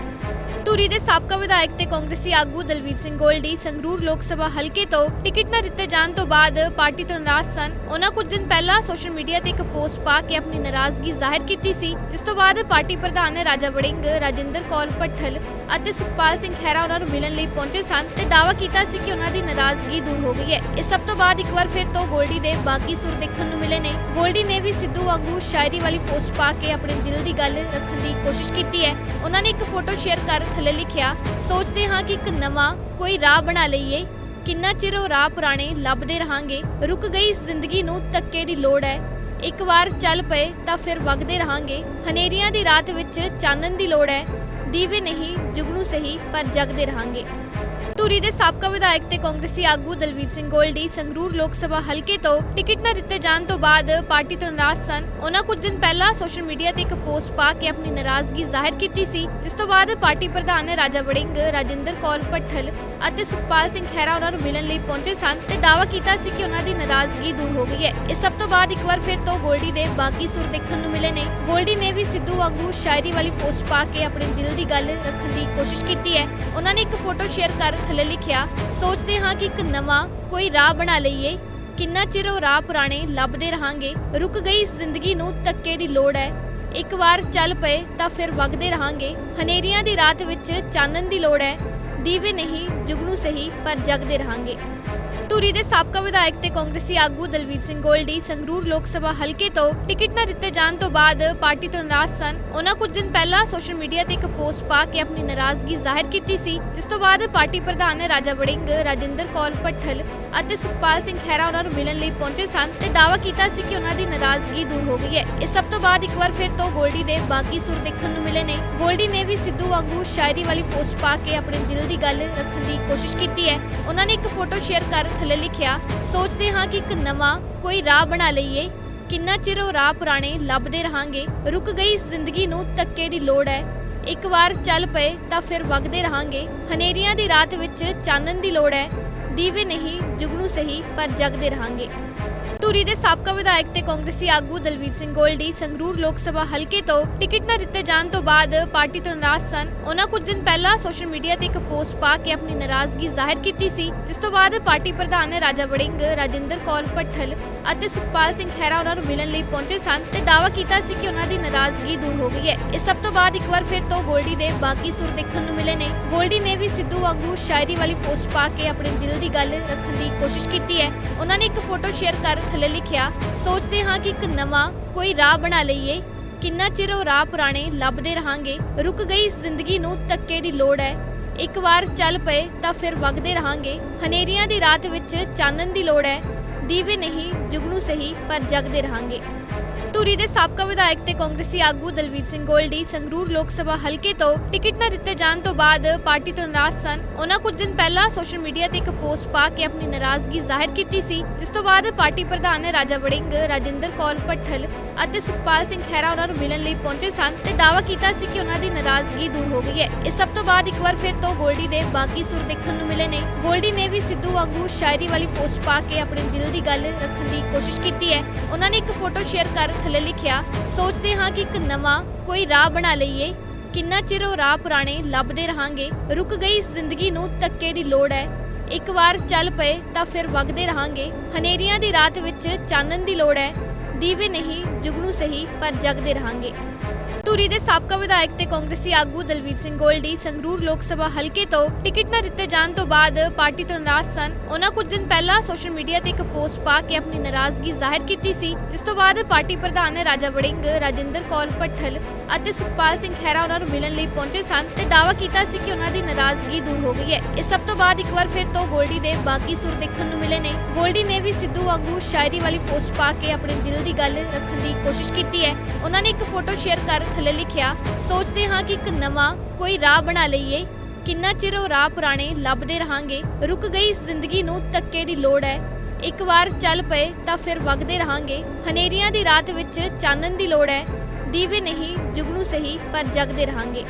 ਧੂਰੀ ਦੇ ਸਾਬਕਾ ਵਿਧਾਇਕ ਤੇ ਕਾਂਗਰਸੀ ਆਗੂ ਦਲਵੀਰ ਸਿੰਘ ਗੋਲਡੀ ਸੰਗਰੂਰ ਲੋਕ ਸਭਾ ਹਲਕੇ ਤੋਂ ਟਿਕਟ ਨਾ ਦਿੱਤੇ ਜਾਣ ਤੋਂ ਬਾਅਦ ਪਾਰਟੀ ਤੋਂ ਨਾਰਾਜ਼ ਸਨ ਉਹਨਾਂ ਕੁਝ ਦਿਨ ਪਹਿਲਾਂ ਸੋਸ਼ਲ ਮੀਡੀਆ ਤੇ ਇੱਕ ਪੋਸਟ ਪਾ ਕੇ ਆਪਣੀ ਨਾਰਾਜ਼ਗੀ ਜ਼ਾਹਿਰ ਕੀਤੀ ਸੀ ਜਿਸ ਤੋਂ ਬਾਅਦ ਪਾਰਟੀ ਪ੍ਰਧਾਨ ਰਾਜਾ ਵੜਿੰਗ ਰਾਜਿੰਦਰ ਕੌਰ ਭੱਠਲ ਅਤੇ ਸੁਖਪਾਲ ਸਿੰਘ ਖਹਿਰਾ ਉਹਨਾਂ ਨੂੰ ਮਿਲਣ ਲਈ ਪਹੁੰਚੇ ਸਨ ਤੇ ਦਾਅਵਾ ਕੀਤਾ ਸੀ ਕਿ ਉਹਨਾਂ ਦੀ ਨਾਰਾਜ਼ਗੀ ਦੂਰ ਹੋ ਗਈ ਹੈ ਇਸ ਸਭ ਤੋਂ ਬਾਅਦ ਇੱਕ ਵਾਰ ਫਿਰ ਤੋਂ ਗੋਲਡੀ ਦੇ ਬਾਕੀ ਸੁਰ ਦੇਖਣ ਨੂੰ ਮਿਲੇ ਨੇ ਗੋਲਡੀ ਨੇ ਵੀ ਸਿੱਧੂ ਵਾਂਗੂ ਸ਼ਾਇਰੀ ਵਾਲੀ ਪੋਸਟ ਪਾ ਕੇ ਆਪਣੇ ਦਿਲ ਦੀ ਗੱਲ ਰੱਖਣ ਦੀ ਕੋਸ਼ਿਸ਼ ਕੀਤੀ ਹੈ ਉਹਨਾਂ ਨੇ ਇੱਕ ਫੋਟੋ ਸ਼ੇਅਰ ਕਰ ਥੱਲੇ ਲਿਖਿਆ, ਸੋਚਦੇ ਹਾਂ ਕਿ ਇੱਕ ਨਵਾਂ ਕੋਈ ਰਾਹ ਬਣਾ ਲਈਏ। ਕਿੰਨਾ ਚਿਰ ਉਹ ਰਾਹ ਪੁਰਾਣੇ ਲੱਭਦੇ ਰਹਾਂਗੇ। ਰੁਕ ਗਈ ਇਸ ਜ਼ਿੰਦਗੀ ਨੂੰ ਤੱਕੇ ਦੀ ਲੋੜ ਹੈ। ਇੱਕ ਵਾਰ ਚੱਲ ਪਏ ਤਾਂ ਫਿਰ ਵਗਦੇ ਰਹਾਂਗੇ। ਹਨੇਰੀਆਂ ਦੀ ਰਾਤ ਵਿੱਚ ਚਾਨਣ ਦੀ ਲੋੜ ਹੈ। ਦੀਵੇ ਨਹੀਂ, ਜੁਗਨੂ ਸਹੀ, ਪਰ ਜਗਦੇ ਰਹਾਂਗੇ। ਧੂਰੀ ਦੇ ਸਾਬਕਾ ਵਿਧਾਇਕ ਤੇ ਕਾਂਗਰਸੀ ਆਗੂ ਦਲਵੀਰ ਸਿੰਘ ਗੋਲਡੀ ਸੰਗਰੂਰ ਲੋਕ ਸਭਾ ਹਲਕੇ ਤੋਂ ਟਿਕਟ ਨਾ ਦਿੱਤੇ ਜਾਣ ਤੋਂ ਬਾਅਦ ਪਾਰਟੀ ਤੋਂ ਨਾਰਾਜ਼ ਸਨ। ਉਹਨਾਂ ਕੁਝ ਦਿਨ ਪਹਿਲਾਂ ਸੋਸ਼ਲ ਮੀਡੀਆ ਤੇ ਇੱਕ ਪੋਸਟ ਪਾ ਕੇ ਆਪਣੀ ਨਾਰਾਜ਼ਗੀ ਜ਼ਾਹਿਰ ਕੀਤੀ ਸੀ, ਜਿਸ ਤੋਂ ਬਾਅਦ ਪਾਰਟੀ ਪ੍ਰਧਾਨ ਰਾਜਾ ਵੜਿੰਗ, ਰਾਜਿੰਦਰ ਕੌਰ ਭੱਠਲ ਅਤੇ ਸੁਖਪਾਲ ਸਿੰਘ ਖਹਿਰਾ ਉਹਨਾਂ ਨੂੰ ਮਿਲਣ ਲਈ ਪਹੁੰਚੇ ਸਨ ਤੇ ਦਾਅਵਾ ਕੀਤਾ ਸੀ ਕਿ ਉਹਨਾਂ ਦੀ ਨਾਰਾਜ਼ਗੀ ਦੂਰ ਹੋ ਗਈ ਹੈ। ਇਸ ਸਭ ਤੋਂ ਬਾਅਦ ਇੱਕ ਵਾਰ ਫਿਰ ਤੋਂ ਗੋਲਡੀ ਦੇ ਬਾਕੀ ਸੁਰ ਦੇਖਣ ਨੂੰ ਮਿਲੇ ਨੇ। ਗੋਲਡੀ ਨੇ ਵੀ ਸਿੱਧੂ ਵਾਂਗੂ ਸ਼ਾਇਰੀ ਵਾਲੀ ਪੋਸਟ ਪਾ ਕੇ ਆਪਣੇ ਦਿਲ ਦੀ ਗੱਲ ਰੱਖਣ ਦੀ ਕੋਸ਼ਿਸ਼ ਕੀਤੀ ਹੈ। ਉਹਨਾਂ ਨੇ ਇੱਕ ਫੋਟੋ ਸ਼ੇਅਰ ਕਰ ਥੱਲੇ ਲਿਖਿਆ, ਸੋਚਦੇ ਹਾਂ ਕਿ ਇੱਕ ਨਵਾਂ ਕੋਈ ਰਾਹ ਬਣਾ ਲਈਏ। ਕਿੰਨਾ ਚਿਰ ਉਹ ਰਾਹ ਪੁਰਾਣੇ ਲੱਭਦੇ ਰਹਾਂਗੇ। ਰੁਕ ਗਈ ਇਸ ਜ਼ਿੰਦਗੀ ਨੂੰ ਤੱਕੇ ਦੀ ਲੋੜ ਹੈ। ਇੱਕ ਵਾਰ ਚੱਲ ਪਏ ਤਾਂ ਫਿਰ ਵਗਦੇ ਰਹਾਂਗੇ। ਹਨੇਰੀਆਂ ਦੀ ਰਾਤ ਵਿੱਚ ਚਾਨਣ ਦੀ ਲੋੜ ਹੈ। ਦੀਵੇ ਨਹੀਂ ਜੁਗਨੂ ਸਹੀ ਪਰ ਜਗਦੇ ਰਹਾਂਗੇ। ਧੂਰੀ ਦੇ ਸਾਬਕਾ ਵਿਧਾਇਕ ਤੇ ਕਾਂਗਰਸੀ ਆਗੂ ਦਲਵੀਰ ਸਿੰਘ ਗੋਲਡੀ ਸੰਗਰੂਰ ਲੋਕ ਸਭਾ ਹਲਕੇ ਤੋਂ ਟਿਕਟ ਨਾ ਦਿੱਤੇ ਜਾਣ ਤੋਂ ਬਾਅਦ ਪਾਰਟੀ ਤੋਂ ਨਾਰਾਜ਼ ਸਨ। ਉਹਨਾਂ ਕੁਝ ਦਿਨ ਪਹਿਲਾਂ ਸੋਸ਼ਲ ਮੀਡੀਆ ਤੇ ਇੱਕ ਪੋਸਟ ਪਾ ਕੇ ਆਪਣੀ ਨਾਰਾਜ਼ਗੀ ਜ਼ਾਹਿਰ ਕੀਤੀ ਸੀ, ਜਿਸ ਤੋਂ ਬਾਅਦ ਪਾਰਟੀ ਪ੍ਰਧਾਨ ਰਾਜਾ ਵੜਿੰਗ, ਰਾਜਿੰਦਰ ਕੌਰ ਭੱਠਲ ਅਤੇ ਸੁਖਪਾਲ ਸਿੰਘ ਖਹਿਰਾ ਉਹਨਾਂ ਨੂੰ ਮਿਲਣ ਲਈ ਪਹੁੰਚੇ ਸਨ ਤੇ ਦਾਅਵਾ ਕੀਤਾ ਸੀ ਕਿ ਉਹਨਾਂ ਦੀ ਨਾਰਾਜ਼ਗੀ ਦੂਰ ਹੋ ਗਈ ਹੈ। ਇਸ ਸਭ ਤੋਂ ਬਾਅਦ ਇੱਕ ਵਾਰ ਫਿਰ ਤੋਂ ਗੋਲਡੀ ਦੇ ਬਾਕੀ ਸੁਰ ਦੇਖਣ ਨੂੰ ਮਿਲੇ ਨੇ। ਗੋਲਡੀ ਨੇ ਵੀ ਸਿੱਧੂ ਵਾਂਗੂ ਸ਼ਾਇਰੀ ਵਾਲੀ ਪੋਸਟ ਪਾ ਕੇ ਆਪਣੇ ਦਿਲ ਦੀ ਗੱਲ ਰੱਖਣ ਦੀ ਕੋਸ਼ਿਸ਼ ਕੀਤੀ ਹੈ। ਉਹਨਾਂ ਨੇ ਇੱਕ ਫੋਟੋ ਸ਼ੇਅਰ ਕਰ ਥੱਲੇ ਲਿਖਿਆ, ਸੋਚਦੇ ਹਾਂ ਕਿ ਇੱਕ ਨਵਾਂ ਕੋਈ ਰਾਹ ਬਣਾ ਲਈਏ। ਕਿੰਨਾ ਚਿਰ ਉਹ ਰਾਹ ਪੁਰਾਣੇ ਲੱਭਦੇ ਰਹਾਂਗੇ। ਰੁਕ ਗਈ ਇਸ ਜ਼ਿੰਦਗੀ ਨੂੰ ਤੱਕੇ ਦੀ ਲੋੜ ਹੈ। ਇੱਕ ਵਾਰ ਚੱਲ ਪਏ ਤਾਂ ਫਿਰ ਵਗਦੇ ਰਹਾਂਗੇ। ਹਨੇਰੀਆਂ ਦੀ ਰਾਤ ਵਿੱਚ ਚਾਨਣ ਦੀ ਲੋੜ ਹੈ। ਦੀਵੇ ਨਹੀਂ, ਜੁਗਨੂ ਸਹੀ, ਪਰ ਜਗਦੇ ਰਹਾਂਗੇ। ਧੂਰੀ ਦੇ ਸਾਬਕਾ ਵਿਧਾਇਕ ਤੇ ਕਾਂਗਰਸੀ ਆਗੂ ਦਲਵੀਰ ਸਿੰਘ ਗੋਲਡੀ ਸੰਗਰੂਰ ਲੋਕ ਸਭਾ ਹਲਕੇ ਤੋਂ ਟਿਕਟ ਨਾ ਦਿੱਤੇ ਜਾਣ ਤੋਂ ਬਾਅਦ ਪਾਰਟੀ ਤੋਂ ਨਾਰਾਜ਼ ਸਨ ਉਹਨਾਂ ਕੁਝ ਦਿਨ ਪਹਿਲਾਂ ਸੋਸ਼ਲ ਮੀਡੀਆ ਤੇ ਇੱਕ ਪੋਸਟ ਪਾ ਕੇ ਆਪਣੀ ਨਾਰਾਜ਼ਗੀ ਜ਼ਾਹਿਰ ਕੀਤੀ ਸੀ ਜਿਸ ਤੋਂ ਬਾਅਦ ਪਾਰਟੀ ਪ੍ਰਧਾਨ ਰਾਜਾ ਵੜਿੰਗ ਰਾਜਿੰਦਰ ਕੌਰ ਭੱਠਲ ਅਤੇ ਸੁਖਪਾਲ ਸਿੰਘ ਖਹਿਰਾ ਉਹਨਾਂ ਨੂੰ ਮਿਲਣ ਲਈ ਪਹੁੰਚੇ ਸਨ ਤੇ ਦਾਅਵਾ ਕੀਤਾ ਸੀ ਕਿ ਉਹਨਾਂ ਦੀ ਨਾਰਾਜ਼ਗੀ ਦੂਰ ਹੋ ਗਈ ਹੈ ਇਸ ਸਭ ਤੋਂ ਬਾਅਦ ਇੱਕ ਵਾਰ ਫਿਰ ਤੋਂ ਗੋਲਡੀ ਦੇ ਬਾਕੀ ਸੁਰ ਦੇਖਣ ਨੂੰ ਮਿਲੇ ਨੇ ਗੋਲਡੀ ਨੇ ਵੀ ਸਿੱਧੂ ਵਾਂਗੂ ਸ਼ਾਇਰੀ ਵਾਲੀ ਪੋਸਟ ਪਾ ਕੇ ਆਪਣੇ ਦਿਲ ਦੀ ਗੱਲ ਰੱਖਣ ਦੀ ਕੋਸ਼ਿਸ਼ ਕੀਤੀ ਹੈ ਉਹਨਾਂ ਨੇ ਇੱਕ ਫੋਟੋ ਸ਼ੇਅਰ ਕਰ ਥੱਲੇ ਲਿਖਿਆ, ਸੋਚਦੇ ਹਾਂ ਕਿ ਇੱਕ ਨਵਾਂ ਕੋਈ ਰਾਹ ਬਣਾ ਲਈਏ। ਕਿੰਨਾ ਚਿਰ ਉਹ ਰਾਹ ਪੁਰਾਣੇ ਲੱਭਦੇ ਰਹਾਂਗੇ? ਰੁਕ ਗਈ ਇਸ ਜ਼ਿੰਦਗੀ ਨੂੰ ਤੱਕੇ ਦੀ ਲੋੜ ਹੈ। ਇੱਕ ਵਾਰ ਚੱਲ ਪਏ ਤਾਂ ਫਿਰ ਵਗਦੇ ਰਹਾਂਗੇ। ਹਨੇਰੀਆਂ ਦੀ ਰਾਤ ਵਿੱਚ ਚਾਨਣ ਦੀ ਲੋੜ ਹੈ। ਦੀਵੇ ਨਹੀਂ, ਜੁਗਨੂ ਸਹੀ, ਪਰ ਜਗਦੇ ਰਹਾਂਗੇ। ਧੂਰੀ ਦੇ ਸਾਬਕਾ ਵਿਧਾਇਕ ਤੇ ਕਾਂਗਰਸੀ ਆਗੂ ਦਲਵੀਰ ਸਿੰਘ ਗੋਲਡੀ ਸੰਗਰੂਰ ਲੋਕ ਸਭਾ ਹਲਕੇ ਤੋਂ ਟਿਕਟ ਨਾ ਦਿੱਤੇ ਜਾਣ ਤੋਂ ਬਾਅਦ ਪਾਰਟੀ ਤੋਂ ਨਾਰਾਜ਼ ਸਨ ਉਹਨਾਂ ਕੁਝ ਦਿਨ ਪਹਿਲਾਂ ਸੋਸ਼ਲ ਮੀਡੀਆ ਤੇ ਇੱਕ ਪੋਸਟ ਪਾ ਕੇ ਆਪਣੀ ਨਾਰਾਜ਼ਗੀ ਜ਼ਾਹਿਰ ਕੀਤੀ ਸੀ ਜਿਸ ਤੋਂ ਬਾਅਦ ਪਾਰਟੀ ਪ੍ਰਧਾਨ ਰਾਜਾ ਵੜਿੰਗ ਰਾਜਿੰਦਰ ਕੌਰ ਭੱਠਲ ਅਤੇ ਸੁਖਪਾਲ ਸਿੰਘ ਖਹਿਰਾ ਉਹਨਾਂ ਨੂੰ ਮਿਲਣ ਲਈ ਪਹੁੰਚੇ ਸਨ ਤੇ ਦਾਅਵਾ ਕੀਤਾ ਸੀ ਕਿ ਉਹਨਾਂ ਦੀ ਨਾਰਾਜ਼ਗੀ ਦੂਰ ਹੋ ਗਈ ਹੈ ਇਸ ਸਭ ਤੋਂ ਬਾਅਦ ਇੱਕ ਵਾਰ ਫਿਰ ਤੋਂ ਗੋਲਡੀ ਦੇ ਬਾਕੀ ਸੁਰ ਦੇਖਣ ਨੂੰ ਮਿਲੇ ਨੇ ਗੋਲਡੀ ਨੇ ਵੀ ਸਿੱਧੂ ਵਾਂਗੂ ਸ਼ਾਇਰੀ ਵਾਲੀ ਪੋਸਟ ਪਾ ਕੇ ਆਪਣੇ ਦਿਲ ਦੀ ਗੱਲ ਰੱਖਣ ਦੀ ਕੋਸ਼ਿਸ਼ ਕੀਤੀ ਹੈ ਉਹਨਾਂ ਨੇ ਇੱਕ ਫੋਟੋ ਸ਼ੇਅਰ ਕਰ ਥੱਲੇ ਲਿਖਿਆ, ਸੋਚਦੇ ਹਾਂ ਕਿ ਇੱਕ ਨਵਾਂ ਕੋਈ ਰਾਹ ਬਣਾ ਲਈਏ। ਕਿੰਨਾ ਚਿਰ ਉਹ ਰਾਹ ਪੁਰਾਣੇ ਲੱਭਦੇ ਰਹਾਂਗੇ। ਰੁਕ ਗਈ ਇਸ ਜ਼ਿੰਦਗੀ ਨੂੰ ਤੱਕੇ ਦੀ ਲੋੜ ਹੈ। ਇੱਕ ਵਾਰ ਚੱਲ ਪਏ ਤਾਂ ਫਿਰ ਵਗਦੇ ਰਹਾਂਗੇ। ਹਨੇਰੀਆਂ ਦੀ ਰਾਤ ਵਿੱਚ ਚਾਨਣ ਦੀ ਲੋੜ ਹੈ। ਦੀਵੇ ਨਹੀਂ, ਜੁਗਨੂ ਸਹੀ, ਪਰ ਜਗਦੇ ਰਹਾਂਗੇ। ਧੂਰੀ ਦੇ ਸਾਬਕਾ ਵਿਧਾਇਕ ਤੇ ਕਾਂਗਰਸੀ ਆਗੂ ਦਲਵੀਰ ਸਿੰਘ ਗੋਲਡੀ ਸੰਗਰੂਰ ਲੋਕ ਸਭਾ ਹਲਕੇ ਤੋਂ ਟਿਕਟ ਨਾ ਦਿੱਤੇ ਜਾਣ ਤੋਂ ਬਾਅਦ ਪਾਰਟੀ ਤੋਂ ਨਾਰਾਜ਼ ਸਨ। ਉਹਨਾਂ ਕੁਝ ਦਿਨ ਪਹਿਲਾਂ ਸੋਸ਼ਲ ਮੀਡੀਆ ਤੇ ਇੱਕ ਪੋਸਟ ਪਾ ਕੇ ਆਪਣੀ ਨਾਰਾਜ਼ਗੀ ਜ਼ਾਹਿਰ ਕੀਤੀ ਸੀ, ਜਿਸ ਤੋਂ ਬਾਅਦ ਪਾਰਟੀ ਪ੍ਰਧਾਨ ਰਾਜਾ ਵੜਿੰਗ, ਰਾਜਿੰਦਰ ਕੌਰ ਭੱਠਲ ਅਤੇ ਸੁਖਪਾਲ ਸਿੰਘ ਖਹਿਰਾ ਉਹਨਾਂ ਨੂੰ ਮਿਲਣ ਲਈ ਪਹੁੰਚੇ ਸਨ ਤੇ ਦਾਅਵਾ ਕੀਤਾ ਸੀ ਕਿ ਉਹਨਾਂ ਦੀ ਨਾਰਾਜ਼ਗੀ ਦੂਰ ਹੋ ਗਈ ਹੈ। ਇਸ ਸਭ ਤੋਂ ਬਾਅਦ ਇੱਕ ਵਾਰ ਫਿਰ ਤੋਂ ਗੋਲਡੀ ਦੇ ਬਾਕੀ ਸੁਰ ਦੇਖਣ ਨੂੰ ਮਿਲੇ ਨੇ। ਗੋਲਡੀ ਨੇ ਵੀ ਸਿੱਧੂ ਵਾਂਗੂ ਸ਼ਾਇਰੀ ਵਾਲੀ ਪੋਸਟ ਪਾ ਕੇ ਆਪਣੇ ਦਿਲ ਦੀ ਗੱਲ ਰੱਖਣ ਦੀ ਕੋਸ਼ਿਸ਼ ਕੀਤੀ ਹੈ। ਉਹਨਾਂ ਨੇ ਇੱਕ ਫੋਟੋ ਸ਼ੇਅਰ ਕਰ ਥੱਲੇ ਲਿਖਿਆ, ਸੋਚਦੇ ਹਾਂ ਕਿ ਇੱਕ ਨਵਾਂ ਕੋਈ ਰਾਹ ਬਣਾ ਲਈਏ। ਕਿੰਨਾ ਚਿਰ ਉਹ ਰਾਹ ਪੁਰਾਣੇ ਲੱਭਦੇ ਰਹਾਂਗੇ। ਰੁਕ ਗਈ ਇਸ ਜ਼ਿੰਦਗੀ ਨੂੰ ਤੱਕੇ ਦੀ ਲੋੜ ਹੈ। ਇੱਕ ਵਾਰ ਚੱਲ ਪਏ ਤਾਂ ਫਿਰ ਵਗਦੇ ਰਹਾਂਗੇ। ਹਨੇਰੀਆਂ ਦੀ ਰਾਤ ਵਿੱਚ ਚਾਨਣ ਦੀ ਲੋੜ ਹੈ। ਦੀਵੇ ਨਹੀਂ ਜੁਗਨੂ ਸਹੀ ਪਰ ਜਗਦੇ ਰਹਾਂਗੇ।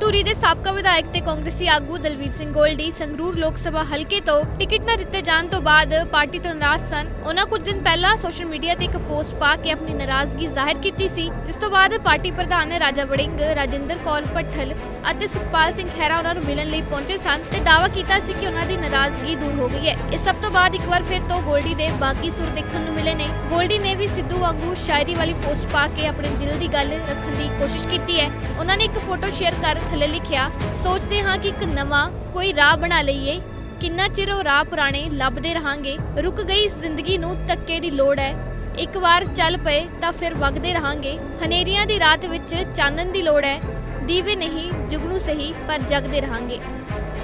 ਧੂਰੀ ਦੇ ਸਾਬਕਾ ਵਿਧਾਇਕ ਤੇ ਕਾਂਗਰਸੀ ਆਗੂ ਦਲਵੀਰ ਸਿੰਘ ਗੋਲਡੀ ਸੰਗਰੂਰ ਲੋਕ ਸਭਾ ਹਲਕੇ ਤੋਂ ਟਿਕਟ ਨਾ ਦਿੱਤੇ ਜਾਣ ਤੋਂ ਬਾਅਦ ਪਾਰਟੀ ਤੋਂ ਨਾਰਾਜ਼ ਸਨ। ਉਹਨਾਂ ਕੁਝ ਦਿਨ ਪਹਿਲਾਂ ਸੋਸ਼ਲ ਮੀਡੀਆ ਤੇ ਇੱਕ ਪੋਸਟ ਪਾ ਕੇ ਆਪਣੀ ਨਾਰਾਜ਼ਗੀ ਜ਼ਾਹਿਰ ਕੀਤੀ ਸੀ, ਜਿਸ ਤੋਂ ਬਾਅਦ ਪਾਰਟੀ ਪ੍ਰਧਾਨ ਰਾਜਾ ਵੜਿੰਗ, ਰਾਜਿੰਦਰ ਕੌਰ ਭੱਠਲ ਅਤੇ ਸੁਖਪਾਲ ਸਿੰਘ ਖਹਿਰਾ ਉਹਨਾਂ ਨੂੰ ਮਿਲਣ ਲਈ ਪਹੁੰਚੇ ਸਨ ਤੇ ਦਾਅਵਾ ਕੀਤਾ ਸੀ ਕਿ ਉਹਨਾਂ ਦੀ ਨਾਰਾਜ਼ਗੀ ਦੂਰ ਹੋ ਗਈ ਹੈ। ਇਸ ਸਭ ਤੋਂ ਬਾਅਦ ਇੱਕ ਵਾਰ ਫਿਰ ਤੋਂ ਗੋਲਡੀ ਦੇ ਬਾਕੀ ਸੁਰ ਦੇਖਣ ਨੂੰ ਮਿਲੇ ਨੇ। ਗੋਲਡੀ ਨੇ ਵੀ ਸਿੱਧੂ ਵਾਂਗੂ ਸ਼ਾਇਰੀ ਵਾਲੀ ਪੋਸਟ ਪਾ ਕੇ ਆਪਣੇ ਦਿਲ ਦੀ ਗੱਲ ਰੱਖਣ ਦੀ ਕੋਸ਼ਿਸ਼ ਕੀਤੀ ਹੈ। ਉਹਨਾਂ ਨੇ ਇੱਕ ਫੋਟੋ ਸ਼ੇਅਰ ਕਰ ਥੱਲੇ ਲਿਖਿਆ, ਸੋਚਦੇ ਹਾਂ ਕਿ ਇੱਕ ਨਵਾਂ ਕੋਈ ਰਾਹ ਬਣਾ ਲਈਏ। ਕਿੰਨਾ ਚਿਰ ਉਹ ਰਾਹ ਪੁਰਾਣੇ ਲੱਭਦੇ ਰਹਾਂਗੇ। ਰੁਕ ਗਈ ਇਸ ਜ਼ਿੰਦਗੀ ਨੂੰ ਤੱਕੇ ਦੀ ਲੋੜ ਹੈ। ਇੱਕ ਵਾਰ ਚੱਲ ਪਏ ਤਾਂ ਫਿਰ ਵਗਦੇ ਰਹਾਂਗੇ। ਹਨੇਰੀਆਂ ਦੀ ਰਾਤ ਵਿੱਚ ਚਾਨਣ ਦੀ ਲੋੜ ਹੈ। ਦੀਵੇ ਨਹੀਂ, ਜੁਗਨੂ ਸਹੀ, ਪਰ ਜਗਦੇ ਰਹਾਂਗੇ।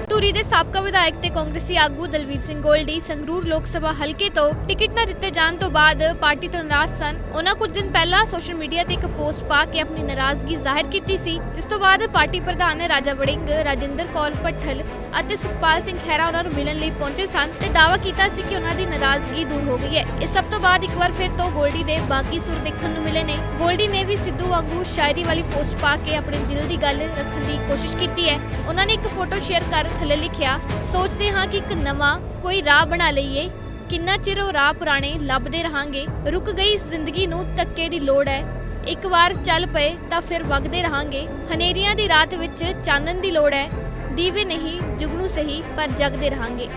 ਧੂਰੀ ਦੇ ਸਾਬਕਾ ਵਿਧਾਇਕ ਤੇ ਕਾਂਗਰਸੀ ਆਗੂ ਦਲਵੀਰ ਸਿੰਘ ਗੋਲਡੀ ਸੰਗਰੂਰ ਲੋਕ ਸਭਾ ਹਲਕੇ ਤੋਂ ਟਿਕਟ ਨਾ ਦਿੱਤੇ ਜਾਣ ਤੋਂ ਬਾਅਦ ਪਾਰਟੀ ਤੋਂ ਨਾਰਾਜ਼ ਸਨ। ਉਹਨਾਂ ਕੁਝ ਦਿਨ ਪਹਿਲਾਂ ਸੋਸ਼ਲ ਮੀਡੀਆ ਤੇ ਇੱਕ ਪੋਸਟ ਪਾ ਕੇ ਆਪਣੀ ਨਾਰਾਜ਼ਗੀ ਜ਼ਾਹਿਰ ਕੀਤੀ ਸੀ, ਜਿਸ ਤੋਂ ਬਾਅਦ ਪਾਰਟੀ ਪ੍ਰਧਾਨ ਰਾਜਾ ਵੜਿੰਗ, ਰਾਜਿੰਦਰ ਕੌਰ ਭੱਠਲ ਅਤੇ ਸੁਖਪਾਲ ਸਿੰਘ ਖਹਿਰਾ ਉਹਨਾਂ ਨੂੰ ਮਿਲਣ ਲਈ ਪਹੁੰਚੇ ਸਨ ਤੇ ਦਾਅਵਾ ਕੀਤਾ ਸੀ ਕਿ ਉਹਨਾਂ ਦੀ ਨਾਰਾਜ਼ਗੀ ਦੂਰ ਹੋ ਗਈ ਹੈ। ਇਸ ਸਭ ਤੋਂ ਬਾਅਦ ਇੱਕ ਵਾਰ ਫਿਰ ਤੋਂ ਗੋਲਡੀ ਦੇ ਬਾਕੀ ਸੁਰ ਦੇਖਣ ਨੂੰ ਮਿਲੇ ਨੇ। ਗੋਲਡੀ ਨੇ ਵੀ ਸਿੱਧੂ ਵਾਂਗੂ ਸ਼ਾਇਰੀ ਵਾਲੀ ਪੋਸਟ ਪਾ ਕੇ ਆਪਣੇ ਦਿਲ ਦੀ ਗੱਲ ਰੱਖਣ ਦੀ ਕੋਸ਼ਿਸ਼ ਕੀਤੀ ਹੈ। ਉਹਨਾਂ ਨੇ ਇੱਕ ਫੋਟੋ ਸ਼ੇਅਰ ਕਰ ਥੱਲੇ ਲਿਖਿਆ, ਸੋਚਦੇ ਹਾਂ ਕਿ ਇੱਕ ਨਵਾਂ ਕੋਈ ਰਾਹ ਬਣਾ ਲਈਏ। ਕਿੰਨਾ ਚਿਰ ਉਹ ਰਾਹ ਪੁਰਾਣੇ ਲੱਭਦੇ ਰਹਾਂਗੇ। ਰੁਕ ਗਈ ਇਸ ਜ਼ਿੰਦਗੀ ਨੂੰ ਤੱਕੇ ਦੀ ਲੋੜ ਹੈ। ਇੱਕ ਵਾਰ ਚੱਲ ਪਏ ਤਾਂ ਫਿਰ ਵਗਦੇ ਰਹਾਂਗੇ। ਹਨੇਰੀਆਂ ਦੀ ਰਾਤ ਵਿੱਚ ਚਾਨਣ ਦੀ ਲੋੜ ਹੈ। ਦੀਵੇ ਨਹੀਂ, ਜੁਗਨੂ ਸਹੀ, ਪਰ ਜਗਦੇ ਰਹਾਂਗੇ।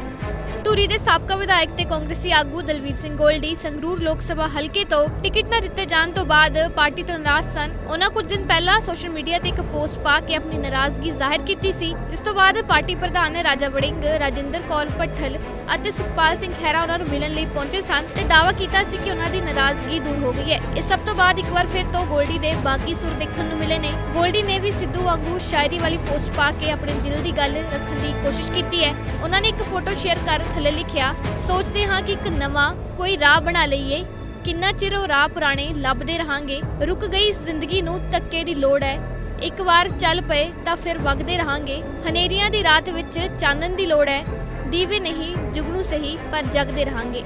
ਧੂਰੀ ਦੇ ਸਾਬਕਾ ਵਿਧਾਇਕ ਤੇ ਕਾਂਗਰਸੀ ਆਗੂ ਦਲਵੀਰ ਸਿੰਘ ਗੋਲਡੀ ਸੰਗਰੂਰ ਲੋਕ ਸਭਾ ਹਲਕੇ ਤੋਂ ਟਿਕਟ ਨਾ ਦਿੱਤੇ ਜਾਣ ਤੋਂ ਬਾਅਦ ਪਾਰਟੀ ਤੋਂ ਨਾਰਾਜ਼ ਸਨ ਉਹਨਾਂ ਕੁਝ ਦਿਨ ਪਹਿਲਾਂ ਸੋਸ਼ਲ ਮੀਡੀਆ ਤੇ ਇੱਕ ਪੋਸਟ ਪਾ ਕੇ ਆਪਣੀ ਨਾਰਾਜ਼ਗੀ ਜ਼ਾਹਿਰ ਕੀਤੀ ਸੀ ਜਿਸ ਤੋਂ ਬਾਅਦ ਪਾਰਟੀ ਪ੍ਰਧਾਨ ਰਾਜਾ ਵੜਿੰਗ ਰਾਜਿੰਦਰ ਕੌਰ ਭੱਠਲ ਅਤੇ ਸੁਖਪਾਲ ਸਿੰਘ ਖਹਿਰਾ ਉਹਨਾਂ ਨੂੰ ਮਿਲਣ ਲਈ ਪਹੁੰਚੇ ਸਨ ਤੇ ਦਾਅਵਾ ਕੀਤਾ ਸੀ ਕਿ ਉਹਨਾਂ ਦੀ ਨਾਰਾਜ਼ਗੀ ਦੂਰ ਹੋ ਗਈ ਹੈ ਇਸ ਸਭ ਤੋਂ ਬਾਅਦ ਇੱਕ ਵਾਰ ਫਿਰ ਤੋਂ ਗੋਲਡੀ ਦੇ ਬਾਕੀ ਸੁਰ ਦੇਖਣ ਨੂੰ ਮਿਲੇ ਨੇ ਗੋਲਡੀ ਨੇ ਵੀ ਸਿੱਧੂ ਵਾਂਗੂ ਸ਼ਾਇਰੀ ਵਾਲੀ ਪੋਸਟ ਪਾ ਕੇ ਆਪਣੇ ਦਿਲ ਦੀ ਗੱਲ ਰੱਖਣ ਦੀ ਕੋਸ਼ਿਸ਼ ਕੀਤੀ ਹੈ ਉਹਨਾਂ ਨੇ ਇੱਕ ਫੋਟੋ ਸ਼ੇਅਰ ਕਰ ਥੱਲੇ ਲਿਖਿਆ, ਸੋਚਦੇ ਹਾਂ ਕਿ ਇੱਕ ਨਵਾਂ ਕੋਈ ਰਾਹ ਬਣਾ ਲਈਏ। ਕਿੰਨਾ ਚਿਰ ਉਹ ਰਾਹ ਪੁਰਾਣੇ ਲੱਭਦੇ ਰਹਾਂਗੇ। ਰੁਕ ਗਈ ਇਸ ਜ਼ਿੰਦਗੀ ਨੂੰ ਤੱਕੇ ਦੀ ਲੋੜ ਹੈ। ਇੱਕ ਵਾਰ ਚੱਲ ਪਏ ਤਾਂ ਫਿਰ ਵਗਦੇ ਰਹਾਂਗੇ। ਹਨੇਰੀਆਂ ਦੀ ਰਾਤ ਵਿੱਚ ਚਾਨਣ ਦੀ ਲੋੜ ਹੈ। ਦੀਵੇ ਨਹੀਂ, ਜੁਗਨੂ ਸਹੀ, ਪਰ ਜਗਦੇ ਰਹਾਂਗੇ।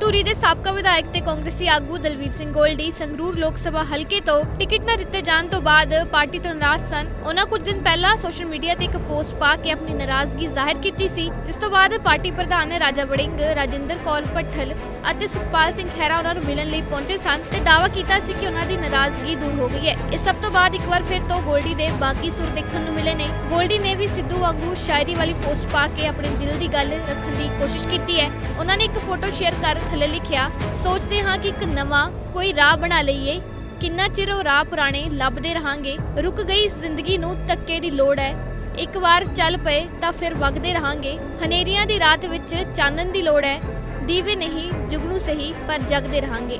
ਧੂਰੀ ਦੇ ਸਾਬਕਾ ਵਿਧਾਇਕ ਤੇ ਕਾਂਗਰਸੀ ਆਗੂ ਦਲਵੀਰ ਸਿੰਘ ਗੋਲਡੀ ਸੰਗਰੂਰ ਲੋਕ ਸਭਾ ਹਲਕੇ ਤੋਂ ਟਿਕਟ ਨਾ ਦਿੱਤੇ ਜਾਣ ਤੋਂ ਬਾਅਦ ਪਾਰਟੀ ਤੋਂ ਨਾਰਾਜ਼ ਸਨ। ਉਹਨਾਂ ਕੁਝ ਦਿਨ ਪਹਿਲਾਂ ਸੋਸ਼ਲ ਮੀਡੀਆ ਤੇ ਇੱਕ ਪੋਸਟ ਪਾ ਕੇ ਆਪਣੀ ਨਾਰਾਜ਼ਗੀ ਜ਼ਾਹਿਰ ਕੀਤੀ ਸੀ, ਜਿਸ ਤੋਂ ਬਾਅਦ ਪਾਰਟੀ ਪ੍ਰਧਾਨ ਰਾਜਾ ਵੜਿੰਗ, ਰਾਜਿੰਦਰ ਕੌਰ ਭੱਠਲ ਅਤੇ ਸੁਖਪਾਲ ਸਿੰਘ ਖਹਿਰਾ ਉਹਨਾਂ ਨੂੰ ਮਿਲਣ ਲਈ ਪਹੁੰਚੇ ਸਨ ਤੇ ਦਾਅਵਾ ਕੀਤਾ ਸੀ ਕਿ ਉਹਨਾਂ ਦੀ ਨਾਰਾਜ਼ਗੀ ਦੂਰ ਹੋ ਗਈ ਹੈ। ਇਸ ਸਭ ਤੋਂ ਬਾਅਦ ਇੱਕ ਵਾਰ ਫਿਰ ਤੋਂ ਗੋਲਡੀ ਦੇ ਬਾਕੀ ਸੁਰ ਦੇਖਣ ਨੂੰ ਮਿਲੇ ਨੇ। ਗੋਲਡੀ ਨੇ ਵੀ ਸਿੱਧੂ ਵਾਂਗੂ ਸ਼ਾਇਰੀ ਵਾਲੀ ਪੋਸਟ ਪਾ ਕੇ ਆਪਣੇ ਦਿਲ ਦੀ ਗੱਲ ਰੱਖਣ ਦੀ ਕੋਸ਼ਿਸ਼ ਕੀਤੀ ਹੈ। ਉਹਨਾਂ ਨੇ ਇੱਕ ਫੋਟੋ ਸ਼ੇਅਰ ਕਰ ਥੱਲੇ ਲਿਖਿਆ, ਸੋਚਦੇ ਹਾਂ ਕਿ ਇੱਕ ਨਵਾਂ ਕੋਈ ਰਾਹ ਬਣਾ ਲਈਏ। ਕਿੰਨਾ ਚਿਰ ਉਹ ਰਾਹ ਪੁਰਾਣੇ ਲੱਭਦੇ ਰਹਾਂਗੇ। ਰੁਕ ਗਈ ਇਸ ਜ਼ਿੰਦਗੀ ਨੂੰ ਤੱਕੇ ਦੀ ਲੋੜ ਹੈ। ਇੱਕ ਵਾਰ ਚੱਲ ਪਏ ਤਾਂ ਫਿਰ ਵਗਦੇ ਰਹਾਂਗੇ। ਹਨੇਰੀਆਂ ਦੀ ਰਾਤ ਵਿੱਚ ਚਾਨਣ ਦੀ ਲੋੜ ਹੈ। ਦੀਵੇ ਨਹੀਂ ਜੁਗਨੂ ਸਹੀ ਪਰ ਜਗਦੇ ਰਹਾਂਗੇ।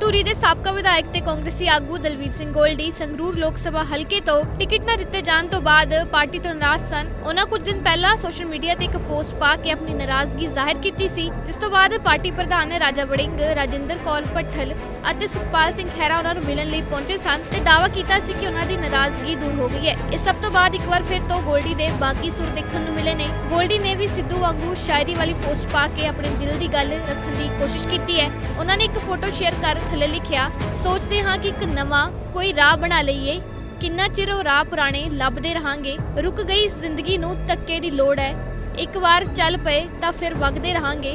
ਧੂਰੀ ਦੇ ਸਾਬਕਾ ਵਿਧਾਇਕ ਤੇ ਕਾਂਗਰਸੀ ਆਗੂ ਦਲਵੀਰ ਸਿੰਘ ਗੋਲਡੀ ਸੰਗਰੂਰ ਲੋਕ ਸਭਾ ਹਲਕੇ ਤੋਂ ਟਿਕਟ ਨਾ ਦਿੱਤੇ ਜਾਣ ਤੋਂ ਬਾਅਦ ਪਾਰਟੀ ਤੋਂ ਨਾਰਾਜ਼ ਸਨ। ਉਹਨਾਂ ਕੁਝ ਦਿਨ ਪਹਿਲਾਂ ਸੋਸ਼ਲ ਮੀਡੀਆ ਤੇ ਇੱਕ ਪੋਸਟ ਪਾ ਕੇ ਆਪਣੀ ਨਾਰਾਜ਼ਗੀ ਜ਼ਾਹਿਰ ਕੀਤੀ ਸੀ, ਜਿਸ ਤੋਂ ਬਾਅਦ ਪਾਰਟੀ ਪ੍ਰਧਾਨ ਰਾਜਾ ਵੜਿੰਗ, ਰਾਜਿੰਦਰ ਕੌਰ ਭੱਠਲ ਅਤੇ ਸੁਖਪਾਲ ਸਿੰਘ ਖਹਿਰਾ ਉਹਨਾਂ ਨੂੰ ਮਿਲਣ ਲਈ ਪਹੁੰਚੇ ਸਨ ਤੇ ਦਾਅਵਾ ਕੀਤਾ ਸੀ ਕਿ ਉਹਨਾਂ ਦੀ ਨਾਰਾਜ਼ਗੀ ਦੂਰ ਹੋ ਗਈ ਹੈ। ਇਸ ਸਭ ਤੋਂ ਬਾਅਦ ਇੱਕ ਵਾਰ ਫਿਰ ਤੋਂ ਗੋਲਡੀ ਦੇ ਬਾਕੀ ਸੁਰ ਦੇਖਣ ਨੂੰ ਮਿਲੇ ਨੇ। ਗੋਲਡੀ ਨੇ ਵੀ ਸਿੱਧੂ ਵਾਂਗੂ ਸ਼ਾਇਰੀ ਵਾਲੀ ਪੋਸਟ ਪਾ ਕੇ ਆਪਣੇ ਦਿਲ ਦੀ ਗੱਲ ਰੱਖਣ ਦੀ ਕੋਸ਼ਿਸ਼ ਕੀਤੀ ਹੈ। ਉਹਨਾਂ ਨੇ ਇੱਕ ਫੋਟੋ ਸ਼ੇਅਰ ਕਰ ਥੱਲੇ ਲਿਖਿਆ, ਸੋਚਦੇ ਹਾਂ ਕਿ ਇੱਕ ਨਵਾਂ ਕੋਈ ਰਾਹ ਬਣਾ ਲਈਏ। ਕਿੰਨਾ ਚਿਰ ਉਹ ਰਾਹ ਪੁਰਾਣੇ ਲੱਭਦੇ ਰਹਾਂਗੇ। ਰੁਕ ਗਈ ਇਸ ਜ਼ਿੰਦਗੀ ਨੂੰ ਧੱਕੇ ਦੀ ਲੋੜ ਹੈ। ਇੱਕ ਵਾਰ ਚੱਲ ਪਏ ਤਾਂ ਫਿਰ ਵਗਦੇ ਰਹਾਂਗੇ।